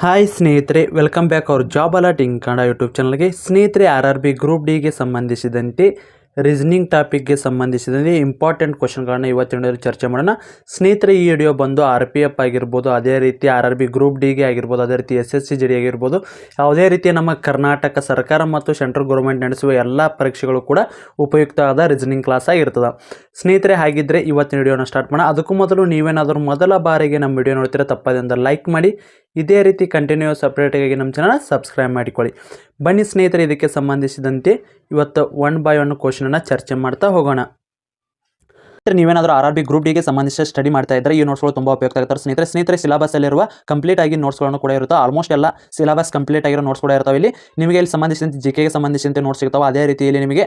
Hi ಸ್ನೇಹಿತರೆ welcome back ಅವ್ರ job alerting Kannada YouTube ಚಾನಲ್ಗೆ ಸ್ನೇಹಿತರೆ ಆರ್ ಆರ್ ಬಿ ಗ್ರೂಪ್ ಡಿಗೆ ಸಂಬಂಧಿಸಿದಂತೆ ರೀಸನಿಂಗ್ ಟಾಪಿಕ್ಗೆ ಸಂಬಂಧಿಸಿದಂತೆ ಇಂಪಾರ್ಟೆಂಟ್ ಕ್ವಶನ್ಗಳನ್ನು ಇವತ್ತಿನ ಚರ್ಚೆ ಮಾಡೋಣ. ಸ್ನೇಹಿತರೆ, ಈ ವಿಡಿಯೋ ಬಂದು ಆರ್ ಪಿ ಎಫ್ ಆಗಿರ್ಬೋದು, ಅದೇ ರೀತಿ ಆರ್ ಆರ್ ಬಿ ಗ್ರೂಪ್ ಡಿಗೆ ಆಗಿರ್ಬೋದು, ಅದೇ ರೀತಿ S S C G D ಆಗಿರ್ಬೋದು, ಯಾವುದೇ ರೀತಿಯ ನಮ್ಮ ಕರ್ನಾಟಕ ಸರ್ಕಾರ ಮತ್ತು ಸೆಂಟ್ರಲ್ ಗೌರ್ಮೆಂಟ್ ನಡೆಸುವ ಎಲ್ಲ ಪರೀಕ್ಷೆಗಳು ಕೂಡ ಉಪಯುಕ್ತ ಆದ ರೀಸನಿಂಗ್ ಕ್ಲಾಸ್ ಆಗಿರ್ತದೆ ಸ್ನೇಹಿತರೆ ಹಾಗಿದ್ದರೆ ಇವತ್ತಿನ ವಿಡಿಯೋನ ಸ್ಟಾರ್ಟ್ ಮಾಡೋಣ. ಅದಕ್ಕೂ ಮೊದಲು ನೀವೇನಾದರೂ ಮೊದಲ ಬಾರಿಗೆ ನಮ್ಮ ವಿಡಿಯೋ ನೋಡ್ತೀರಾ ತಪ್ಪದಿಂದ ಲೈಕ್ ಮಾಡಿ. ಇದೇ ರೀತಿ ಕಂಟಿನ್ಯೂಸ್ ಅಪ್ಡೇಟಿಗಾಗಿ ನಮ್ಮ ಚಾನಲ್ ಸಬ್ಸ್ಕ್ರೈಬ್ ಮಾಡಿಕೊಳ್ಳಿ. ಬನ್ನಿ ಸ್ನೇಹಿತರೆ, ಇದಕ್ಕೆ ಸಂಬಂಧಿಸಿದಂತೆ ಇವತ್ತು ಒನ್ ಬೈ ಒನ್ ಕ್ವಶನನ್ನು ಚರ್ಚೆ ಮಾಡ್ತಾ ಹೋಗೋಣ. ನೀವೇನಾದರೂ ಆರ್ ಆರ್ ಬಿ ಗ್ರೂಪ್ ಡಿಗೆ ಸಂಬಂಧಿಸಿದ ಸ್ಟಡಿ ಮಾಡ್ತಾ ಇದ್ದರೆ ಈ ನೋಟ್ಸ್ಗಳು ತುಂಬ ಉಪಯುಕ್ತ ಆಗ್ತಾರೆ ಸ್ನೇಹಿತರೆ ಸ್ನೇಹಿತರೆ ಸಿಲಬಸ್ಸಲ್ಲಿರುವ ಕಂಪ್ಲೀಟ್ ಆಗಿ ನೋಟ್ಸ್ಗಳನ್ನು ಕೂಡ ಇರುತ್ತೆ. ಆಲ್ಮೋಸ್ಟ್ ಎಲ್ಲ ಸಿಲಬಸ್ ಕಂಪ್ಲೀಟ್ ಆಗಿರೋ ನೋಟ್ಸ್ ಕೂಡ ಇರ್ತಾವೆ ಇಲ್ಲಿ. ನಿಮಗೆ ಇಲ್ಲಿ ಸಂಬಂಧಿಸಿದಂತೆ ಜಿ ಕೆಗೆ ಸಂಬಂಧಿಸಿದಂತೆ ನೋಟ್ಸ್ ಸಿಗ್ತಾವೆ. ಅದೇ ರೀತಿಯಲ್ಲಿ ನಿಮಗೆ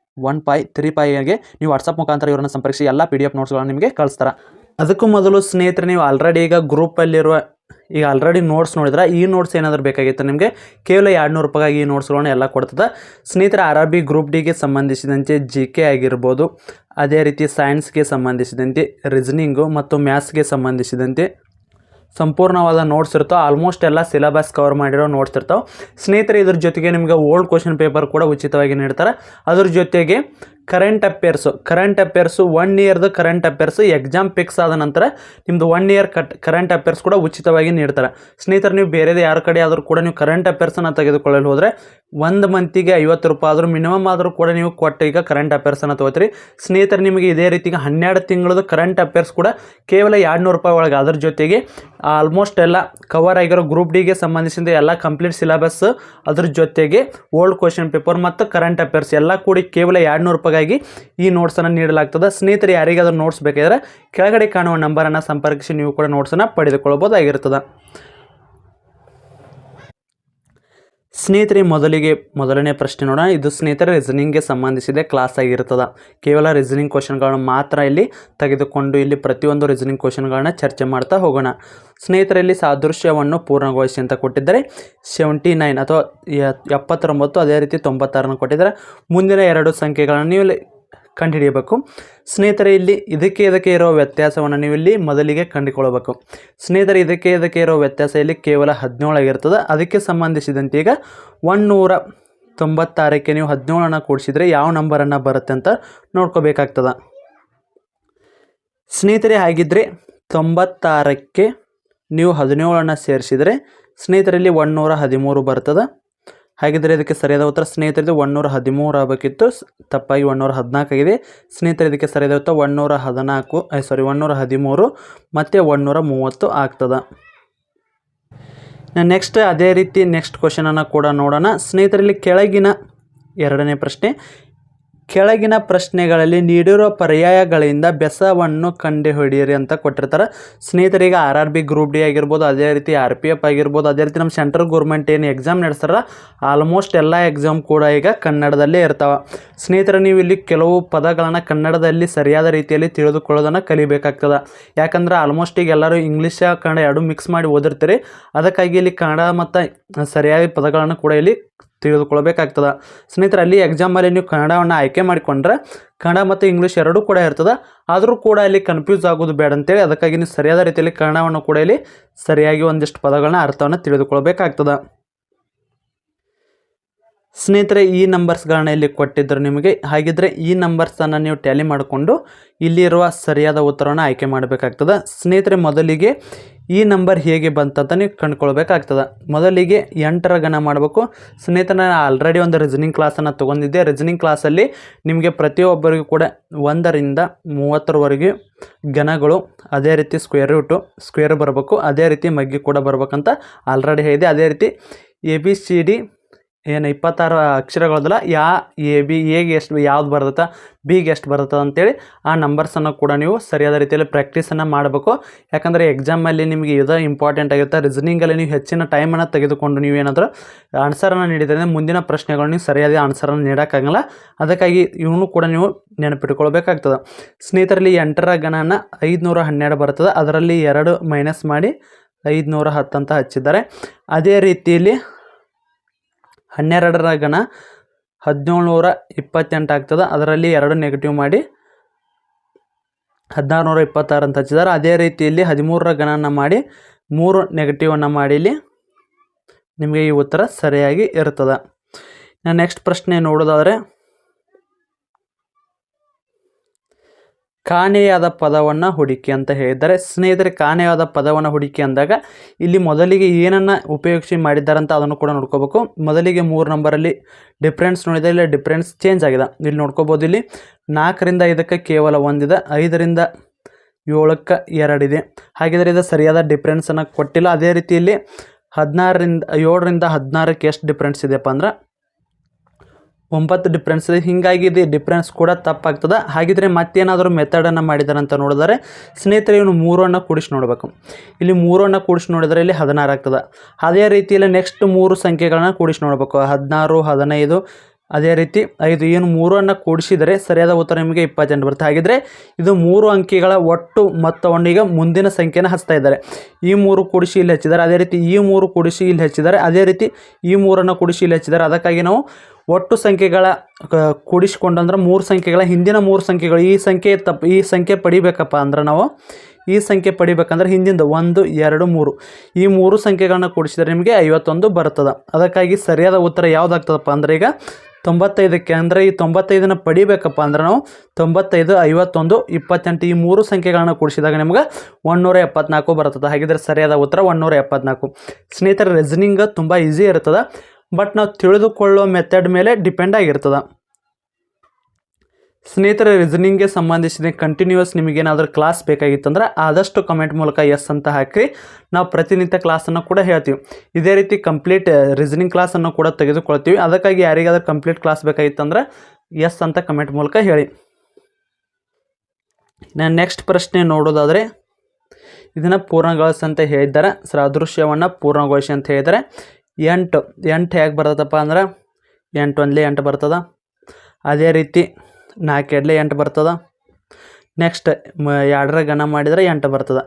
one five, three ಪೈಗೆ ನೀವು ವಾಟ್ಸಪ್ ಮುಖಾಂತರ ಇವರನ್ನು ಸಂಪರ್ಕಿಸಿ, ಎಲ್ಲ ಪಿ ಡಿ ಎಫ್ ನೋಟ್ಸ್ಗಳನ್ನು ನಿಮಗೆ ಕಳಿಸ್ತಾರೆ. ಅದಕ್ಕೂ ಮೊದಲು ಸ್ನೇಹಿತರೆ, ನೀವು ಆಲ್ರೆಡಿ ಈಗ ಗ್ರೂಪಲ್ಲಿರುವ ಈಗ ಆಲ್ರೆಡಿ ನೋಟ್ಸ್ ನೋಡಿದ್ರೆ, ಈ ನೋಟ್ಸ್ ಏನಾದರೂ ಬೇಕಾಗಿತ್ತು ನಿಮಗೆ, ಕೇವಲ ಎರಡು ನೂರು ರೂಪಾಯಿಗೆ ಈ ನೋಟ್ಸ್ಗಳನ್ನ ಎಲ್ಲ ಕೊಡ್ತದೆ. ಸ್ನೇಹಿತರೆ ಆರ್ ಆರ್ ಬಿ ಗ್ರೂಪ್ ಡಿಗೆ ಸಂಬಂಧಿಸಿದಂತೆ ಜಿ ಕೆ ಆಗಿರ್ಬೋದು, ಅದೇ ರೀತಿ ಸೈನ್ಸ್ಗೆ ಸಂಬಂಧಿಸಿದಂತೆ ರೀಸನಿಂಗು ಮತ್ತು ಮ್ಯಾಥ್ಸ್ಗೆ ಸಂಬಂಧಿಸಿದಂತೆ. ಸಂಪೂರ್ಣವಾದ ನೋಟ್ಸ್ ಇರ್ತಾವೆ ಆಲ್ಮೋಸ್ಟ್ ಎಲ್ಲ ಸಿಲೆಬಸ್ ಕವರ್ ಮಾಡಿರೋ ನೋಟ್ಸ್ ಇರ್ತಾವೆ ಸ್ನೇಹಿತರೆ, ಇದ್ರ ಜೊತೆಗೆ ನಿಮಗೆ ಓಲ್ಡ್ ಕ್ವಶನ್ ಪೇಪರ್ ಕೂಡ ಉಚಿತವಾಗಿ ನೀಡ್ತಾರೆ. ಅದ್ರ ಜೊತೆಗೆ current affairs current affairs one ಇಯರ್ದು current affairs exam fix ಆದ ನಂತರ ನಿಮ್ಮದು one year cut current affairs ಕೂಡ ಉಚಿತವಾಗಿ ನೀಡ್ತಾರೆ. ಸ್ನೇಹಿತರು, ನೀವು ಬೇರೆದೇ ಯಾರ ಕಡೆ ಆದರೂ ಕೂಡ ನೀವು ಕರೆಂಟ್ ಅಫೇರ್ಸನ್ನು ತೆಗೆದುಕೊಳ್ಳಲು ಹೋದರೆ ಒಂದು ಮಂತಿಗೆ ಐವತ್ತು ರೂಪಾಯಿ ಆದರೂ ಮಿನಿಮಮ್ ಆದರೂ ಕೂಡ ನೀವು ಕೊಟ್ಟು ಈಗ ಕರೆಂಟ್ ಅಫೇರ್ಸನ್ನು ತೊಗೋತೀರಿ. ಸ್ನೇಹಿತರು, ನಿಮಗೆ ಇದೇ ರೀತಿ ಹನ್ನೆರಡು ತಿಂಗಳದು ಕರೆಂಟ್ ಅಫೇರ್ಸ್ ಕೂಡ ಕೇವಲ ಎರಡು ನೂರು ರೂಪಾಯಿ ಒಳಗೆ ಅದ್ರ ಜೊತೆಗೆ ಆಲ್ಮೋಸ್ಟ್ ಎಲ್ಲ ಕವರ್ ಆಗಿರೋ ಗ್ರೂಪ್ ಡಿಗೆ ಸಂಬಂಧಿಸಿದ ಎಲ್ಲ ಕಂಪ್ಲೀಟ್ ಸಿಲೆಬಸ್ ಅದ್ರ ಜೊತೆಗೆ ಓಲ್ಡ್ ಕ್ವಶನ್ ಪೇಪರ್ ಮತ್ತು ಕರೆಂಟ್ ಅಫೇರ್ಸ್ ಎಲ್ಲ ಕೂಡಿ ಕೇವಲ ಎರಡು ನೂರು ರೂಪಾಯಿಗಾಗಿ ಈ ನೋಟ್ಸನ್ನು ನೀಡಲಾಗ್ತದೆ. ಸ್ನೇಹಿತರೆ, ಯಾರಿಗಾದರೂ ನೋಟ್ಸ್ ಬೇಕಾದರೆ ಕೆಳಗಡೆ ಕಾಣುವ ನಂಬರನ್ನು ಸಂಪರ್ಕಿಸಿ ನೀವು ಕೂಡ ನೋಟ್ಸನ್ನು ಪಡೆದುಕೊಳ್ಳಬಹುದಾಗಿರ್ತದೆ ಸ್ನೇಹಿತರೆ, ಮೊದಲಿಗೆ ಮೊದಲನೇ ಪ್ರಶ್ನೆ ನೋಡೋಣ. ಇದು ಸ್ನೇಹಿತರ ರೀಸನಿಂಗ್ಗೆ ಸಂಬಂಧಿಸಿದ ಕ್ಲಾಸ್ ಆಗಿರ್ತದೆ ಕೇವಲ ರೀಸನಿಂಗ್ ಕ್ವಶನ್ಗಳನ್ನು ಮಾತ್ರ ಇಲ್ಲಿ ತೆಗೆದುಕೊಂಡು ಇಲ್ಲಿ ಪ್ರತಿಯೊಂದು ರೀಸನಿಂಗ್ ಕ್ವಶನ್ಗಳನ್ನ ಚರ್ಚೆ ಮಾಡ್ತಾ ಹೋಗೋಣ. ಸ್ನೇಹಿತರಲ್ಲಿ ಸಾದೃಶ್ಯವನ್ನು ಪೂರ್ಣಗೊಳಿಸಿ ಅಂತ ಕೊಟ್ಟಿದ್ದಾರೆ. ಸೆವೆಂಟಿ ನೈನ್ ಅಥವಾ ಎಪ್ಪತ್ತೊಂಬತ್ತು, ಅದೇ ರೀತಿ ತೊಂಬತ್ತಾರನ್ನು ಕೊಟ್ಟಿದ್ದಾರೆ. ಮುಂದಿನ ಎರಡು ಸಂಖ್ಯೆಗಳನ್ನು ನೀವು ಕಂಡುಹಿಡಿಯಬೇಕು. ಸ್ನೇಹಿತರೆ, ಇಲ್ಲಿ ಇದಕ್ಕೆ ಇದಕ್ಕೆ ಇರೋ ವ್ಯತ್ಯಾಸವನ್ನು ನೀವು ಇಲ್ಲಿ ಮೊದಲಿಗೆ ಕಂಡುಕೊಳ್ಳಬೇಕು. ಸ್ನೇಹಿತರೆ, ಇದಕ್ಕೆ ಇದಕ್ಕೆ ಇರೋ ವ್ಯತ್ಯಾಸ ಇಲ್ಲಿ ಕೇವಲ ಹದಿನೇಳಾಗಿರ್ತದೆ ಅದಕ್ಕೆ ಸಂಬಂಧಿಸಿದಂತೆ ಈಗ ಒನ್ನೂರ ತೊಂಬತ್ತಾರಕ್ಕೆ ನೀವು ಹದಿನೇಳನ್ನು ಕೂಡಿಸಿದರೆ ಯಾವ ನಂಬರನ್ನು ಬರುತ್ತೆ ಅಂತ ನೋಡ್ಕೋಬೇಕಾಗ್ತದೆ. ಸ್ನೇಹಿತರೆ ಹಾಗಿದ್ದರೆ ತೊಂಬತ್ತಾರಕ್ಕೆ ನೀವು ಹದಿನೇಳನ್ನು ಸೇರಿಸಿದರೆ ಸ್ನೇಹಿತರಲ್ಲಿ ಒನ್ನೂರ ಹದಿಮೂರು ಬರ್ತದೆ. ಹಾಗಿದ್ರೆ ಇದಕ್ಕೆ ಸರಿಯಾದ ಉತ್ತರ ಸ್ನೇಹಿತರದ್ದು ಒನ್ನೂರ ಹದಿಮೂರು ಆಗಬೇಕಿತ್ತು. ತಪ್ಪಾಗಿ ಒನ್ನೂರ ಹದಿನಾಲ್ಕು ಆಗಿದೆ. ಸ್ನೇಹಿತರೆ, ಇದಕ್ಕೆ ಸರಿಯಾದ ಉತ್ತರ ಒನ್ನೂರ ಹದಿನಾಲ್ಕು ಸಾರಿ ಒನ್ನೂರ ಹದಿಮೂರು, ಮತ್ತು ಒನ್ನೂರ ಮೂವತ್ತು ಆಗ್ತದೆ. ನೆಕ್ಸ್ಟ್ ಅದೇ ರೀತಿ ನೆಕ್ಸ್ಟ್ ಕ್ವಶನನ್ನು ಕೂಡ ನೋಡೋಣ. ಸ್ನೇಹಿತರಲ್ಲಿ ಕೆಳಗಿನ ಎರಡನೇ ಪ್ರಶ್ನೆ ಕೆಳಗಿನ ಪ್ರಶ್ನೆಗಳಲ್ಲಿ ನೀಡಿರೋ ಪರ್ಯಾಯಗಳಿಂದ ಬೆಸವನ್ನು ಕಂಡುಹಿಡಿಯಿರಿ ಅಂತ ಕೊಟ್ಟಿರ್ತಾರೆ. ಸ್ನೇಹಿತರಿಗೆ R R B group D ಆಗಿರ್ಬೋದು, ಅದೇ ರೀತಿ ಆರ್ ಪಿ ಎಫ್ ಆಗಿರ್ಬೋದು, ಅದೇ ರೀತಿ ನಮ್ಮ ಸೆಂಟ್ರಲ್ ಗೌರ್ಮೆಂಟ್ ಏನು ಎಕ್ಸಾಮ್ ನಡೆಸ್ತಾರ ಆಲ್ಮೋಸ್ಟ್ ಎಲ್ಲ ಎಕ್ಸಾಮ್ ಕೂಡ ಈಗ ಕನ್ನಡದಲ್ಲೇ ಇರ್ತಾವೆ. ಸ್ನೇಹಿತರೆ, ನೀವು ಇಲ್ಲಿ ಕೆಲವು ಪದಗಳನ್ನು ಕನ್ನಡದಲ್ಲಿ ಸರಿಯಾದ ರೀತಿಯಲ್ಲಿ ತಿಳಿದುಕೊಳ್ಳೋದನ್ನು ಕಲಿಬೇಕಾಗ್ತದೆ. ಯಾಕಂದ್ರೆ ಆಲ್ಮೋಸ್ಟ್ ಈಗ ಎಲ್ಲರೂ ಇಂಗ್ಲೀಷ ಕನ್ನಡ ಎರಡು ಮಿಕ್ಸ್ ಮಾಡಿ ಓದಿರ್ತೀರಿ. ಅದಕ್ಕಾಗಿ ಇಲ್ಲಿ ಕನ್ನಡ ಮತ್ತು ಸರಿಯಾದ ಪದಗಳನ್ನು ಕೂಡ ಇಲ್ಲಿ ತಿಳಿದುಕೊಳ್ಬೇಕಾಗ್ತದೆ. ಸ್ನೇಹಿತರೆ, ಅಲ್ಲಿ ಎಕ್ಸಾಮಲ್ಲಿ ನೀವು ಕನ್ನಡವನ್ನು ಆಯ್ಕೆ ಮಾಡಿಕೊಂಡ್ರೆ ಕನ್ನಡ ಮತ್ತು ಇಂಗ್ಲೀಷ್ ಎರಡೂ ಕೂಡ ಇರ್ತದೆ. ಆದರೂ ಕೂಡ ಇಲ್ಲಿ ಕನ್ಫ್ಯೂಸ್ ಆಗೋದು ಬೇಡ ಅಂತೇಳಿ ಅದಕ್ಕಾಗಿ ನೀವು ಸರಿಯಾದ ರೀತಿಯಲ್ಲಿ ಕನ್ನಡವನ್ನು ಕೂಡ ಇಲ್ಲಿ ಸರಿಯಾಗಿ ಒಂದಿಷ್ಟು ಪದಗಳನ್ನ, ಅರ್ಥವನ್ನು ತಿಳಿದುಕೊಳ್ಬೇಕಾಗ್ತದೆ. ಸ್ನೇಹಿತರೆ, ಈ ನಂಬರ್ಸ್ಗಳನ್ನ ಇಲ್ಲಿ ಕೊಟ್ಟಿದ್ದರು ನಿಮಗೆ. ಹಾಗಿದ್ರೆ ಈ ನಂಬರ್ಸನ್ನು ನೀವು ಟ್ಯಾಲಿ ಮಾಡಿಕೊಂಡು ಇಲ್ಲಿರುವ ಸರಿಯಾದ ಉತ್ತರವನ್ನು ಆಯ್ಕೆ ಮಾಡಬೇಕಾಗ್ತದೆ. ಸ್ನೇಹಿತರೆ, ಮೊದಲಿಗೆ ಈ ನಂಬರ್ ಹೇಗೆ ಬಂತಂತ ನೀವು ಕಂಡುಕೊಳ್ಬೇಕಾಗ್ತದೆ. ಮೊದಲಿಗೆ ಎಂಟರ ಗಣ ಮಾಡಬೇಕು. ಸ್ನೇಹಿತನ ಆಲ್ರೆಡಿ ಒಂದು ರೀಸನಿಂಗ್ ಕ್ಲಾಸನ್ನು ತೊಗೊಂಡಿದ್ದೆ. ರೀಸನಿಂಗ್ ಕ್ಲಾಸಲ್ಲಿ ನಿಮಗೆ ಪ್ರತಿಯೊಬ್ಬರಿಗೂ ಕೂಡ ಒಂದರಿಂದ ಮೂವತ್ತರವರೆಗೆ ಗಣಗಳು ಅದೇ ರೀತಿ ಸ್ಕ್ವೇರ್ ರೂಟು ಸ್ಕ್ವೇರ್ ಬರಬೇಕು. ಅದೇ ರೀತಿ ಮಗ್ಗಿ ಕೂಡ ಬರಬೇಕಂತ ಆಲ್ರೆಡಿ ಹೇಳಿದೆ. ಅದೇ ರೀತಿ ಎ ಬಿ ಸಿ ಡಿ ಏನು ಇಪ್ಪತ್ತಾರು ಅಕ್ಷರಗಳದಲ್ಲ, ಯಾ, ಎ, ಬಿ ಎಗೆ ಎಷ್ಟು ಯಾವ್ದು ಬರ್ತದೆ ಬಿಗೆ ಎಷ್ಟು ಬರ್ತದೆ ಅಂತೇಳಿ ಆ ನಂಬರ್ಸನ್ನು ಕೂಡ ನೀವು ಸರಿಯಾದ ರೀತಿಯಲ್ಲಿ ಪ್ರಾಕ್ಟೀಸನ್ನು ಮಾಡಬೇಕು. ಯಾಕಂದರೆ ಎಕ್ಸಾಮಲ್ಲಿ ನಿಮಗೆ ಇದು ಇಂಪಾರ್ಟೆಂಟ್ ಆಗಿರುತ್ತೆ ರೀಸನಿಂಗಲ್ಲಿ ನೀವು ಹೆಚ್ಚಿನ ಟೈಮನ್ನು ತೆಗೆದುಕೊಂಡು ನೀವು ಏನಾದರೂ ಆನ್ಸರನ್ನು ನೀಡಿದರೆ ಮುಂದಿನ ಪ್ರಶ್ನೆಗಳು ನೀವು ಸರಿಯಾದ ಆನ್ಸರನ್ನು ನೀಡೋಕ್ಕಾಗಲ್ಲ. ಅದಕ್ಕಾಗಿ ಇವನು ಕೂಡ ನೀವು ನೆನಪಿಟ್ಕೊಳ್ಬೇಕಾಗ್ತದೆ. ಸ್ನೇಹಿತರಲ್ಲಿ ಎಂಟರ ಗಣನ ಐದುನೂರ ಹನ್ನೆರಡು ಬರ್ತದೆ, ಅದರಲ್ಲಿ ಎರಡು ಮೈನಸ್ ಮಾಡಿ ಐದುನೂರ ಅಂತ ಹಚ್ಚಿದ್ದಾರೆ. ಅದೇ ರೀತಿಯಲ್ಲಿ ಹನ್ನೆರಡರ ಗಣ ಹದಿನೇಳು ನೂರ ಇಪ್ಪತ್ತೆಂಟು ಆಗ್ತದೆ. ಅದರಲ್ಲಿ ಎರಡು ನೆಗೆಟಿವ್ ಮಾಡಿ ಹದಿನಾರು ನೂರ ಇಪ್ಪತ್ತಾರು ಅಂತ ಹಚ್ಚಿದ್ದಾರೆ ಅದೇ ರೀತಿಯಲ್ಲಿ ಹದಿಮೂರರ ಗಣನ ಮಾಡಿ ಮೂರು ನೆಗೆಟಿವನ್ನು ಮಾಡಿ ಇಲ್ಲಿ ನಿಮಗೆ ಈ ಉತ್ತರ ಸರಿಯಾಗಿ ಇರ್ತದೆ. ನಾನು ನೆಕ್ಸ್ಟ್ ಪ್ರಶ್ನೆ ನೋಡೋದಾದರೆ ಕಾಣೆಯಾದ ಪದವನ್ನು ಹುಡುಕಿ ಅಂತ ಹೇಳಿದ್ದಾರೆ. ಸ್ನೇಹಿತರೆ, ಕಾಣೆಯಾದ ಪದವನ್ನು ಹುಡುಕಿ ಅಂದಾಗ ಇಲ್ಲಿ ಮೊದಲಿಗೆ ಏನನ್ನು ಉಪಯೋಗಿಸಿ ಮಾಡಿದ್ದಾರೆ ಅಂತ ಅದನ್ನು ಕೂಡ ನೋಡ್ಕೋಬೇಕು. ಮೊದಲಿಗೆ ಮೂರು ನಂಬರಲ್ಲಿ ಡಿಫ್ರೆನ್ಸ್ ನೋಡಿದರೆ ಇಲ್ಲ ಡಿಫ್ರೆನ್ಸ್ ಚೇಂಜ್ ಆಗಿದೆ. ಇಲ್ಲಿ ನೋಡ್ಕೋಬೋದು ಇಲ್ಲಿ ನಾಲ್ಕರಿಂದ ಐದಕ್ಕೆ ಕೇವಲ ಒಂದಿದೆ, ಐದರಿಂದ ಏಳಕ್ಕೆ ಎರಡಿದೆ. ಹಾಗಿದ್ರೆ ಇದು ಸರಿಯಾದ ಡಿಫ್ರೆನ್ಸನ್ನು ಕೊಟ್ಟಿಲ್ಲ. ಅದೇ ರೀತಿಯಲ್ಲಿ ಹದಿನಾರರಿಂದ, ಏಳರಿಂದ ಹದಿನಾರಕ್ಕೆ ಎಷ್ಟು ಡಿಫ್ರೆನ್ಸ್ ಇದೆಯಪ್ಪ ಅಂದ್ರೆ ಒಂಬತ್ತು ಡಿಫ್ರೆನ್ಸ್ ಇದೆ. ಹೀಗಾಗಿ ಇದು ಡಿಫ್ರೆನ್ಸ್ ಕೂಡ ತಪ್ಪಾಗ್ತದೆ. ಹಾಗಿದ್ರೆ ಮತ್ತೇನಾದರೂ ಮೆಥಡನ್ನು ಮಾಡಿದ್ದಾರೆ ಅಂತ ನೋಡಿದರೆ ಸ್ನೇಹಿತರೆ ಇವನು ಮೂರನ್ನು ಕೂಡಿಸಿ ನೋಡಬೇಕು. ಇಲ್ಲಿ ಮೂರನ್ನ ಕೂಡಿಸಿ ನೋಡಿದರೆ ಇಲ್ಲಿ ಹದಿನಾರು ಆಗ್ತದೆ. ಅದೇ ರೀತಿಯಲ್ಲಿ ನೆಕ್ಸ್ಟ್ ಮೂರು ಸಂಖ್ಯೆಗಳನ್ನ ಕೂಡಿಸಿ ನೋಡಬೇಕು. ಹದಿನಾರು, ಹದಿನೈದು, ಅದೇ ರೀತಿ ಐದು. ಏನು ಮೂರನ್ನು ಕೂಡಿಸಿದರೆ ಸರಿಯಾದ ಉತ್ತರ ನಿಮಗೆ ಇಪ್ಪತ್ತೆಂಟು ಬರುತ್ತೆ. ಹಾಗಿದ್ರೆ ಇದು ಮೂರು ಅಂಕಿಗಳ ಒಟ್ಟು ಮೊತ್ತವನ್ನು ಈಗ ಮುಂದಿನ ಸಂಖ್ಯೆನ ಹಚ್ತಾ ಇದ್ದಾರೆ. ಈ ಮೂರು ಕೂಡಿಸಿ ಇಲ್ಲಿ ಹಚ್ಚಿದ್ದಾರೆ. ಅದೇ ರೀತಿ ಈ ಮೂರು ಕೂಡಿಸಿ ಇಲ್ಲಿ ಹಚ್ಚಿದ್ದಾರೆ. ಅದೇ ರೀತಿ ಈ ಮೂರನ್ನು ಕೂಡಿಸಿ ಇಲ್ಲಿ ಹಚ್ಚಿದ್ದಾರೆ. ಅದಕ್ಕಾಗಿ ನಾವು ಒಟ್ಟು ಸಂಖ್ಯೆಗಳ ಕೂಡಿಸಿಕೊಂಡಂದ್ರೆ ಮೂರು ಸಂಖ್ಯೆಗಳ, ಹಿಂದಿನ ಮೂರು ಸಂಖ್ಯೆಗಳು, ಈ ಸಂಖ್ಯೆ ತಪ್ಪು ಈ ಸಂಖ್ಯೆ ಪಡಿಬೇಕಪ್ಪ ಅಂದ್ರೆ ನಾವು ಈ ಸಂಖ್ಯೆ ಪಡಿಬೇಕಂದ್ರೆ ಹಿಂದಿಂದ ಒಂದು, ಎರಡು, ಮೂರು. ಈ ಮೂರು ಸಂಖ್ಯೆಗಳನ್ನ ಕೂಡಿಸಿದರೆ ನಿಮಗೆ ಐವತ್ತೊಂದು ಬರ್ತದೆ. ಅದಕ್ಕಾಗಿ ಸರಿಯಾದ ಉತ್ತರ ಯಾವುದಾಗ್ತದಪ್ಪ ಅಂದ್ರೆ ಈಗ ತೊಂಬತ್ತೈದಕ್ಕೆ ಅಂದರೆ ಈ ತೊಂಬತ್ತೈದನ್ನು ಪಡಿಬೇಕಪ್ಪ ಅಂದ್ರೆ ನಾವು ತೊಂಬತ್ತೈದು, ಐವತ್ತೊಂದು, ಇಪ್ಪತ್ತೆಂಟು ಈ ಮೂರು ಸಂಖ್ಯೆಗಳನ್ನು ಕೂಡಿಸಿದಾಗ ನಿಮ್ಗೆ ಒನ್ನೂರ ಎಪ್ಪತ್ನಾಲ್ಕು ಬರ್ತದೆ. ಹಾಗಿದ್ರೆ ಸರಿಯಾದ ಉತ್ತರ ಒನ್ನೂರ ಎಪ್ಪತ್ನಾಲ್ಕು. ಸ್ನೇಹಿತರ ರೀಸನಿಂಗ್ ತುಂಬ ಈಸಿ ಇರ್ತದೆ. ಬಟ್ ನಾವು ತಿಳಿದುಕೊಳ್ಳೋ ಮೆಥಡ್ ಮೇಲೆ ಡಿಪೆಂಡ್ ಆಗಿರ್ತದೆ. ಸ್ನೇಹಿತರ ರೀಸನಿಂಗ್ಗೆ ಸಂಬಂಧಿಸಿದ ಕಂಟಿನ್ಯೂಸ್ ನಿಮಗೇನಾದರೂ ಕ್ಲಾಸ್ ಬೇಕಾಗಿತ್ತಂದ್ರೆ ಆದಷ್ಟು ಕಮೆಂಟ್ ಮೂಲಕ ಎಸ್ ಅಂತ ಹಾಕಿ ನಾವು ಪ್ರತಿನಿತ್ಯ ಕ್ಲಾಸನ್ನು ಕೂಡ ಹೇಳ್ತೀವಿ. ಇದೇ ರೀತಿ ಕಂಪ್ಲೀಟ್ ರೀಸನಿಂಗ್ ಕ್ಲಾಸನ್ನು ಕೂಡ ತೆಗೆದುಕೊಳ್ತೀವಿ. ಅದಕ್ಕಾಗಿ ಯಾರಿಗಾದ್ರೂ ಕಂಪ್ಲೀಟ್ ಕ್ಲಾಸ್ ಬೇಕಾಗಿತ್ತಂದ್ರೆ ಎಸ್ ಅಂತ ಕಮೆಂಟ್ ಮೂಲಕ ಹೇಳಿ. ನಾನು ನೆಕ್ಸ್ಟ್ ಪ್ರಶ್ನೆ ನೋಡೋದಾದರೆ, ಇದನ್ನು ಪೂರ್ಣಗೊಳಿಸಿ ಅಂತ ಹೇಳಿದ್ದಾರೆ. ಅದೃಶ್ಯವನ್ನು ಪೂರ್ಣಗೊಳಿಸಿ ಅಂತ ಹೇಳಿದ್ದಾರೆ. ಎಂಟು ಎಂಟು ಹೇಗೆ ಬರ್ತದಪ್ಪ ಅಂದ್ರೆ ಎಂಟು ಒಂದ್ಲಿ ಎಂಟು ಬರ್ತದ. ಅದೇ ರೀತಿ ನಾಲ್ಕು ಎರಡ್ಲೆ ಎಂಟು ಬರ್ತದ. ನೆಕ್ಸ್ಟ್ ಮ, ಎರಡರ ಗಣ ಮಾಡಿದರೆ ಎಂಟು ಬರ್ತದೆ.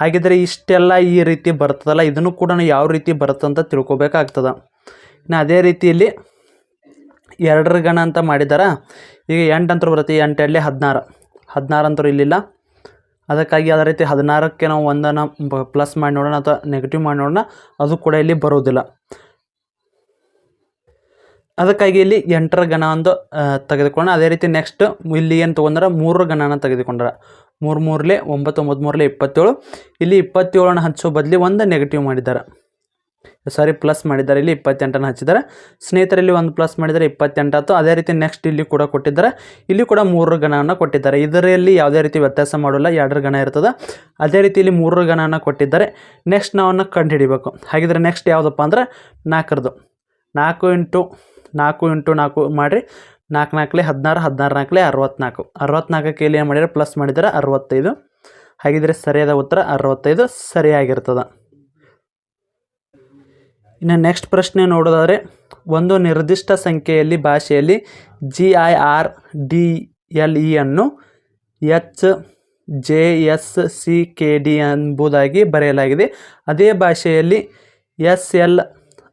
ಹಾಗಿದ್ರೆ ಇಷ್ಟೆಲ್ಲ ಈ ರೀತಿ ಬರ್ತದಲ್ಲ, ಇದನ್ನು ಕೂಡ ಯಾವ ರೀತಿ ಬರುತ್ತಂತ ತಿಳ್ಕೊಬೇಕಾಗ್ತದೆ. ಇನ್ನು ಅದೇ ರೀತಿಯಲ್ಲಿ ಎರಡರ ಗಣ ಅಂತ ಮಾಡಿದಾರ. ಈಗ ಎಂಟು ಅಂತ ಬರುತ್ತೆ, ಎಂಟು ಎರಡಲೆ ಹದಿನಾರು. ಹದಿನಾರು ಅಂತೂ ಇಲ್ಲಿಲ್ಲ. ಅದಕ್ಕಾಗಿ ಅದೇ ರೀತಿ ಹದಿನಾರಕ್ಕೆ ನಾವು ಒಂದನ್ನು ಪ್ಲಸ್ ಮಾಡಿ ನೋಡೋಣ ಅಥವಾ ನೆಗೆಟಿವ್ ಮಾಡಿ ನೋಡೋಣ ಅದು ಕೂಡ ಇಲ್ಲಿ ಬರೋದಿಲ್ಲ. ಅದಕ್ಕಾಗಿ ಇಲ್ಲಿ ಎಂಟರ ಗಣ ಆ, ತೆಗೆದುಕೊಂಡು ಅದೇ ರೀತಿ ನೆಕ್ಸ್ಟ್ ಇಲ್ಲಿ ಏನು ತೊಗೊಂಡ್ರೆ? ಮೂರರ ಗಣನ ತೆಗೆದುಕೊಂಡ್ರೆ. ಮೂರು ಮೂರಲೆ ಒಂಬತ್ತು ಒಂಬತ್ತು ಮೂರಲೆ ಇಪ್ಪತ್ತೇಳು. ಇಲ್ಲಿ ಇಪ್ಪತ್ತೇಳನ್ನು ಹಚ್ಚೋ ಬದಲಿ ಒಂದು ನೆಗೆಟಿವ್ ಮಾಡಿದ್ದಾರೆ. ಸಾರಿ ಪ್ಲಸ್ ಮಾಡಿದ್ದಾರೆ. ಇಲ್ಲಿ ಇಪ್ಪತ್ತೆಂಟನ್ನು ಹಚ್ಚಿದ್ದಾರೆ. ಸ್ನೇಹಿತರಲ್ಲಿ ಒಂದು ಪ್ಲಸ್ ಮಾಡಿದರೆ ಇಪ್ಪತ್ತೆಂಟು. ಆಯ್ತು ಅದೇ ರೀತಿ ನೆಕ್ಸ್ಟ್ ಇಲ್ಲಿ ಕೂಡ ಕೊಟ್ಟಿದ್ದಾರೆ. ಇಲ್ಲಿ ಕೂಡ ಮೂರರ ಗಣವನ್ನು ಕೊಟ್ಟಿದ್ದಾರೆ. ಇದರಲ್ಲಿ ಯಾವುದೇ ರೀತಿ ವ್ಯತ್ಯಾಸ ಮಾಡೋಲ್ಲ, ಎರಡರ ಗಣ ಇರ್ತದೆ. ಅದೇ ರೀತಿ ಇಲ್ಲಿ ಮೂರರ ಗಣವನ್ನು ಕೊಟ್ಟಿದ್ದಾರೆ. ನೆಕ್ಸ್ಟ್ ನಾವನ್ನು ಕಂಡು ಹಿಡಿಬೇಕು ಹಾಗಿದ್ರೆ ನೆಕ್ಸ್ಟ್ ಯಾವುದಪ್ಪ ಅಂದ್ರೆ ನಾಲ್ಕರದು. ನಾಲ್ಕು ಇಂಟು ನಾಲ್ಕು ಇಂಟು ನಾಲ್ಕು ಮಾಡಿರಿ. ನಾಲ್ಕು ನಾಲ್ಕಲೆ ಹದಿನಾರು ಹದಿನಾರು ನಾಲ್ಕಲೆ ಅರವತ್ನಾಲ್ಕು ಅರವತ್ನಾಲ್ಕಕ್ಕೆ ಇಲ್ಲಿ ಏನು ಮಾಡಿದರೆ ಪ್ಲಸ್ ಮಾಡಿದರೆ ಅರವತ್ತೈದು. ಹಾಗಿದ್ರೆ ಸರಿಯಾದ ಉತ್ತರ ಅರವತ್ತೈದು, ಸರಿಯಾಗಿರ್ತದೆ. ಇನ್ನು ನೆಕ್ಸ್ಟ್ ಪ್ರಶ್ನೆ ನೋಡೋದಾದರೆ, ಒಂದು ನಿರ್ದಿಷ್ಟ ಸಂಖ್ಯೆಯಲ್ಲಿ ಭಾಷೆಯಲ್ಲಿ G I R D L E ಅನ್ನು H J S C K D ಎಂಬುದಾಗಿ ಬರೆಯಲಾಗಿದೆ. ಅದೇ ಭಾಷೆಯಲ್ಲಿ ಎಸ್ ಎಲ್